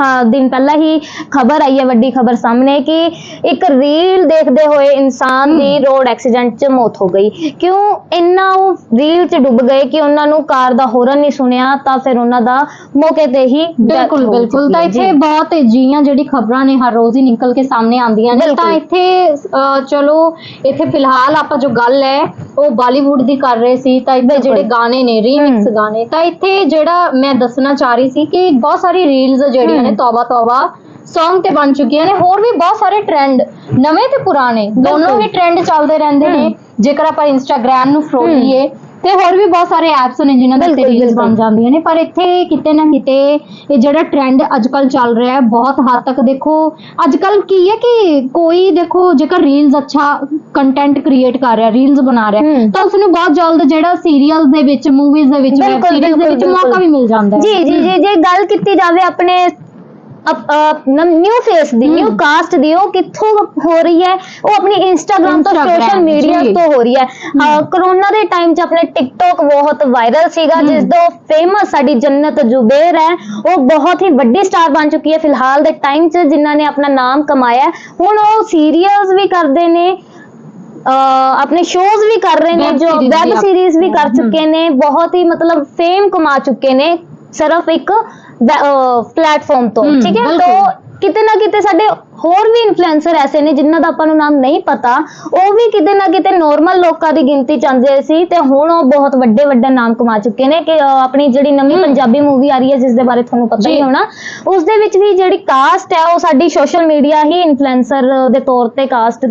ਹਾਂ ਦਿਨ ਪਹਿਲਾਂ ਹੀ ਖਬਰ ਆਈ ਹੈ ਵੱਡੀ ਖਬਰ ਸਾਹਮਣੇ ਕਿ ਇੱਕ ਰੀਲ ਦੇਖਦੇ ਹੋਏ ਇਨਸਾਨ ਦੀ ਰੋਡ ਐਕਸੀਡੈਂਟ 'ਚ ਮੌਤ ਹੋ ਗਈ ਕਿਉਂ ਇੰਨਾ ਉਹ ਰੀਲ 'ਚ ਡੁੱਬ ਗਏ ਕਿ ਉਹਨਾਂ ਨੂੰ ਕਾਰ ਦਾ ਹੋਰਨ ਨਹੀਂ ਸੁਣਿਆ ਤਾਂ ਫਿਰ ਉਹਨਾਂ ਦਾ ਮੌਕੇ ਤੇ ਹੀ ਬਿਲਕੁਲ ਬਿਲਕੁਲ ਤਾਂ। ਇੱਥੇ। ਬਹੁਤ ਤੇਜ਼ੀਆਂ ਜਿਹੜੀ ਖਬਰਾਂ ਨੇ ਹਰ ਰੋਜ਼ ਹੀ ਨਿਕਲ ਕੇ ਸਾਹਮਣੇ ਆਉਂਦੀਆਂ ਨੇ। ਤਾਂ ਇੱਥੇ ਚਲੋ ਇੱਥੇ ਫਿਲਹਾਲ ਆਪਾਂ ਜੋ ਗੱਲ ਹੈ ਉਹ ਬਾਲੀਵੁੱਡ ਦੀ ਕਰ ਰਹੇ ਸੀ ਤਾਂ ਇੱਥੇ। ਜਿਹੜੇ ਗਾਣੇ ਨੇ ਰੀਮਿਕਸ। ਗਾਣੇ ਤਾਂ ਇੱਥੇ ਜਿਹੜਾ ਮੈਂ ਦੱਸਣਾ ਚਾਹ ਰਹੀ ਸੀ ਕਿ ਬਹੁਤ ਸਾਰੀ ਰੀਲਸ ਜਿਹੜੀਆਂ ਨੇ। ਤੌਬਾ ਤੌਬਾ Song ਤੇ ਬਣ ਚੁੱਕੀਆਂ ਨੇ ਹੋਰ ਵੀ ਬਹੁਤ ਸਾਰੇ ਟ੍ਰੈਂਡ ਨਵੇਂ ਤੇ ਪੁਰਾਣੇ ਦੋਨੋਂ। ਹੀ ਟ੍ਰੈਂਡ ਚੱਲਦੇ ਰਹਿੰਦੇ ਨੇ। ਜੇਕਰ ਆਪਾਂ ਇੰਸਟਾਗ੍ਰam ਨੂੰ। ਫਰੋਲੀਏ ਤੇ ਹੋਰ ਵੀ ਬਹੁਤ ਸਾਰੇ ਐਪਸ ਨੇ ਜਿਨ੍ਹਾਂ ਦੇ ਬਿਲਕੁਲ, ਰੀਲਸ। ਬਣ ਜਾਂਦੀਆਂ ਨੇ ਪਰ ਇੱਥੇ ਕਿਤੇ ਨਾ ਕਿਤੇ ਇਹ ਜਿਹੜਾ ਟ੍ਰੈਂਡ ਅੱਜਕੱਲ ਚੱਲ ਰਿਹਾ ਹੈ ਬਹੁਤ ਹੱਦ ਤੱਕ ਦੇਖੋ ਅੱਜਕੱਲ ਕੀ ਹੈ ਕਿ ਕੋਈ ਦੇਖੋ ਜੇਕਰ ਰੀਲਸ ਅੱਛਾ ਕੰਟੈਂਟ ਕ੍ਰੀਏਟ ਕਰ ਰਿਹਾ ਰੀਲਸ ਬਣਾ ਰਿਹਾ। ਤਾਂ ਉਸ ਨੂੰ ਬਹੁਤ ਜਲਦ ਜਿਹੜਾ ਸੀਰੀਅਲਸ ਦੇ ਵਿੱਚ ਮੂਵੀਜ਼ ਦੇ ਵਿੱਚ ਵੈਬ ਸੀਰੀਜ਼ ਦੇ ਵਿੱਚ ਮੌਕਾ ਵੀ ਮਿਲ ਜਾਂਦਾ ਹੈ ਜੀ ਜੀ ਜੀ ਜੇ ਗੱਲ ਕੀਤੀ ਜਾਵੇ ਆਪਣੇ ਨਿਊ ਫੇਸ ਦੀ। ਨਿਊ ਕਾਸਟ ਦੀ ਉਹ ਕਿੱਥੋਂ ਹੋ ਰਹੀ ਹੈ ਉਹ ਆਪਣੀ ਇੰਸਟਾਗ੍ਰam ਤੋਂ ਸੋਸ਼ਲ ਮੀਡੀਆ। ਤੋਂ ਹੋ ਰਹੀ ਹੈ ਕਰੋਨਾ ਦੇ ਟਾਈਮ 'ਚ ਆਪਣੇ ਟਿਕਟੋਕ ਬਹੁਤ ਵਾਇਰਲ ਸੀਗਾ। ਜਿਸ ਤੋਂ ਫੇਮਸ ਸਾਡੀ ਜੰਨਤ ਜ਼ੁਬੇਰ ਹੈ ਉਹ ਬਹੁਤ ਹੀ ਵੱਡੀ ਸਟਾਰ ਬਣ ਚੁੱਕੀ ਹੈ ਫਿਲਹਾਲ ਦੇ ਟਾਈਮ 'ਚ ਜਿਨ੍ਹਾਂ ਨੇ ਆਪਣਾ ਨਾਮ ਕਮਾਇਆ। ਹੁਣ ਉਹ ਸੀਰੀਅਲਸ ਵੀ ਕਰਦੇ ਨੇ ਆਪਣੇ ਸ਼ੋਜ਼ ਵੀ ਕਰ ਰਹੇ ਨੇ ਜੋ ਵੈਬ ਸੀਰੀਜ਼ ਵੀ ਕਰ। ਚੁੱਕੇ ਨੇ ਬਹੁਤ ਹੀ ਮਤਲਬ ਫੇਮ ਕਮਾ ਚੁੱਕੇ ਨੇ ਸਿਰਫ ਇੱਕ ਪਲੇਟਫਾਰਮ ਤੋਂ ਹਮ, ਠੀਕ ਹੈ ਬਿਲਕੁਲ। ਤੋਂ ਕਿਤੇ ਨਾ ਕਿਤੇ ਸਾਡੇ ਹੋਰ ਵੀ ਇਨਫਲੂਐਂਸਰ ਐਸੇ ਨੇ ਜਿਨ੍ਹਾਂ ਦਾ ਆਪਾਂ ਨੂੰ ਨਾਮ ਨਹੀਂ ਪਤਾ ਉਹ ਵੀ ਕਿਤੇ ਨਾ ਕਿਤੇ ਨੋਰਮਲ ਲੋਕਾਂ ਦੀ ਗਿਣਤੀ ਚ ਆਉਂਦੇ ਸੀ ਤੇ ਹੁਣ ਉਹ ਬਹੁਤ ਵੱਡੇ ਵੱਡੇ ਨਾਮ ਕਮਾ ਚੁੱਕੇ ਨੇ ਕਿ ਅਹ, ਆਪਣੀ ਜਿਹੜੀ ਨਵੀਂ। ਪੰਜਾਬੀ ਮੂਵੀ ਆ ਰਹੀ ਹੈ ਜਿਸ ਦੇ ਬਾਰੇ ਤੁਹਾਨੂੰ ਪਤਾ ਹੀ ਜੀ। ਹੋਣਾ ਉਸ ਦੇ ਵਿੱਚ ਵੀ ਜਿਹੜੀ ਕਾਸਟ ਹੈ ਉਹ ਸਾਡੀ ਸੋਸ਼ਲ ਮੀਡੀਆ ਹੀ ਇਨਫਲੂਐਂਸਰ ਦੇ ਤੌਰ ਤੇ ਕਾਸਟ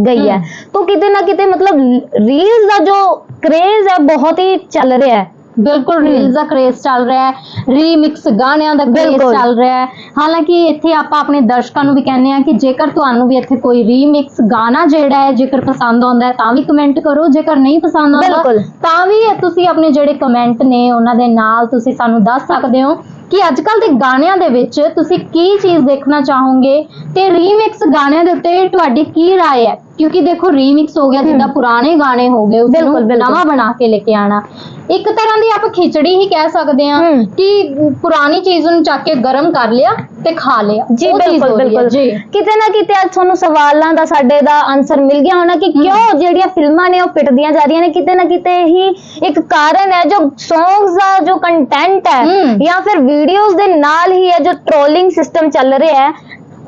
ਗਈ ਹੈ ਹਮ। ਤੋਂ ਕਿਤੇ ਨਾ ਕਿਤੇ ਮਤਲਬ ਰੀਲਸ ਦਾ ਜੋ ਕ੍ਰੇਜ਼ ਹੈ ਬਹੁਤ ਹੀ ਚੱਲ ਰਿਹਾ ਹੈ ਬਿਲਕੁਲ ਰੀਲਸ ਦਾ ਕ੍ਰੇਜ਼ ਚੱਲ ਰਿਹਾ ਹੈ ਰੀਮਿਕਸ ਗਾਣਿਆਂ ਦਾ ਕ੍ਰੇਜ਼ ਬਿਲਕੁਲ। ਚੱਲ ਰਿਹਾ ਹੈ ਹਾਲਾਂਕਿ ਇੱਥੇ ਆਪਾਂ ਆਪਣੇ ਦਰਸ਼ਕਾਂ ਨੂੰ ਵੀ ਕਹਿੰਦੇ ਆ ਕਿ ਜੇਕਰ ਤੁਹਾਨੂੰ ਵੀ ਇੱਥੇ ਕੋਈ ਰੀਮਿਕਸ ਗਾਣਾ ਜਿਹੜਾ ਹੈ ਜੇਕਰ ਪਸੰਦ ਆਉਂਦਾ ਹੈ ਤਾਂ ਵੀ ਕਮੈਂਟ ਕਰੋ ਜੇਕਰ ਨਹੀਂ ਪਸੰਦ ਆਉਂਦਾ ਬਿਲਕੁਲ। ਤਾਂ ਵੀ ਤੁਸੀਂ ਆਪਣੇ ਜਿਹੜੇ ਕਮੈਂਟ ਨੇ ਉਹਨਾਂ ਦੇ ਨਾਲ ਤੁਸੀਂ ਸਾਨੂੰ ਦੱਸ ਸਕਦੇ ਹੋ ਕਿ ਅੱਜ ਕੱਲ ਦੇ ਗਾਣਿਆਂ ਦੇ ਵਿੱਚ ਤੁਸੀਂ ਕੀ ਚੀਜ਼ ਦੇਖਣਾ ਚਾਹੋਗੇ ਤੇ ਰੀਮਿਕਸ ਗਾਣਿਆਂ ਦੇ ਉੱਤੇ ਤੁਹਾਡੀ ਕੀ رائے ਹੈ ਕਿਉਂਕਿ ਦੇਖੋ ਰੀਮਿਕਸ ਹੋ ਗਿਆ ਜਿੱਦਾਂ ਪੁਰਾਣੇ ਗਾਣੇ ਹੋ ਗਏ ਉਸ ਬਿਲਕੁਲ, ਨੂੰ ਬਿਲਕੁਲ। ਨਵਾਂ ਬਣਾ ਕੇ ਲੈ ਕੇ ਆਣਾ ਇੱਕ ਤਰ੍ਹਾਂ ਦੀ ਆਪਾਂ ਖਿਚੜੀ ਹੀ ਕਹਿ ਸਕਦੇ ਹਾਂ ਹਮ। ਕਿ ਪੁਰਾਣੀ ਚੀਜ਼ ਨੂੰ ਚੱਕ ਕੇ ਗਰਮ ਕਰ ਲਿਆ ਤੇ ਖਾ ਲਿਆ ਜੀ ਉਹ ਚੀਜ਼ ਬਿਲਕੁਲ ਹੋ ਰਹੀ ਹੈ, ਬਿਲਕੁਲ ਜੀ ਕਿਤੇ ਨਾ ਕਿਤੇ ਅੱਜ ਤੁਹਾਨੂੰ ਸਵਾਲਾਂ ਦਾ ਸਾਡੇ ਦਾ ਆਨਸਰ ਮਿਲ ਗਿਆ ਹੋਣਾ ਕਿ ਕਿਉਂ ਜਿਹੜੀਆਂ ਫਿਲਮਾਂ ਨੇ ਉਹ ਪਿਟਦੀਆਂ ਜਾ ਰਹੀਆਂ ਨੇ ਕਿਤੇ ਨਾ ਕਿਤੇ ਹੀ ਇੱਕ ਕਾਰਨ ਹੈ ਜੋ ਸੌਂਗਸ ਦਾ ਜੋ ਕੰਟੈਂਟ ਹੈ ਹਮ। ਜਾਂ ਫਿਰ ਵੀਡੀਓਜ਼ ਦੇ ਨਾਲ ਹੀ ਹੈ ਜੋ ਟ੍ਰੋਲਿੰਗ ਸਿਸਟਮ ਚੱਲ ਰਿਹਾ ਹੈ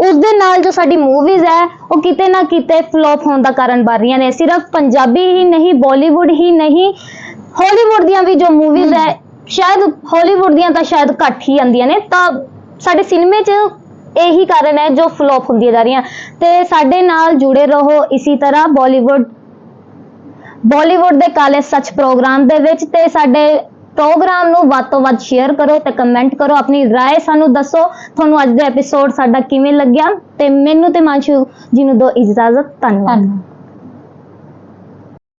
ਉਸ ਦੇ ਨਾਲ ਜੋ ਸਾਡੀ ਮੂਵੀਜ਼ ਹੈ, ਉਹ ਕਿਤੇ ਨਾ ਕਿਤੇ ਫਲॉप ਹੋਣ ਦਾ ਕਾਰਨ ਬਣ ਰਹੀਆਂ ਨੇ ਸਿਰਫ ਪੰਜਾਬੀ ਹੀ ਨਹੀਂ ਬਾਲੀਵੁੱਡ ਹੀ ਨਹੀਂ ਹਾਲੀਵੁੱਡ ਦੀਆਂ ਵੀ ਜੋ ਮੂਵੀਜ਼ ਹਮ। ਹੈ, ਸ਼ਾਇਦ ਹਾਲੀਵੁੱਡ ਦੀਆਂ ਤਾਂ ਸ਼ਾਇਦ ਘੱਟ ਹੀ ਆਉਂਦੀਆਂ ਨੇ, ਤਾਂ ਸਾਡੇ ਸਿਨੇਮੇ 'ਚ ਇਹੀ ਕਾਰਨ ਹੈ ਜੋ ਫਲॉप ਹੁੰਦੀਆਂ ਜਾ ਰਹੀਆਂ ਤੇ ਸਾਡੇ ਨਾਲ ਜੁੜੇ ਰਹੋ ਇਸੇ ਤਰ੍ਹਾਂ ਬਾਲੀਵੁੱਡ ਬਾਲੀਵੁੱਡ ਦੇ ਕਾਲੇ ਸੱਚ ਪ੍ਰੋਗਰਾਮ ਦੇ ਵਿੱਚ ਤੇ ਸਾਡੇ ਪ੍ਰੋਗਰਾਮ ਨੂੰ ਵੱਧ ਤੋਂ ਵੱਧ ਸ਼ੇਅਰ ਕਰੋ ਤੇ ਕਮੈਂਟ ਕਰੋ ਆਪਣੀ رائے ਸਾਨੂੰ ਦੱਸੋ ਤੁਹਾਨੂੰ ਅੱਜ ਦਾ ਐਪੀਸੋਡ ਸਾਡਾ ਕਿਵੇਂ ਲੱਗਿਆ ਤੇ ਮੈਨੂੰ ਤੇ ਮਾਨਸ਼ੂ ਜੀ ਨੂੰ ਦੋ ਇਜਾਜ਼ਤ ਧੰਨਵਾਦ ਧੰਨਵਾਦ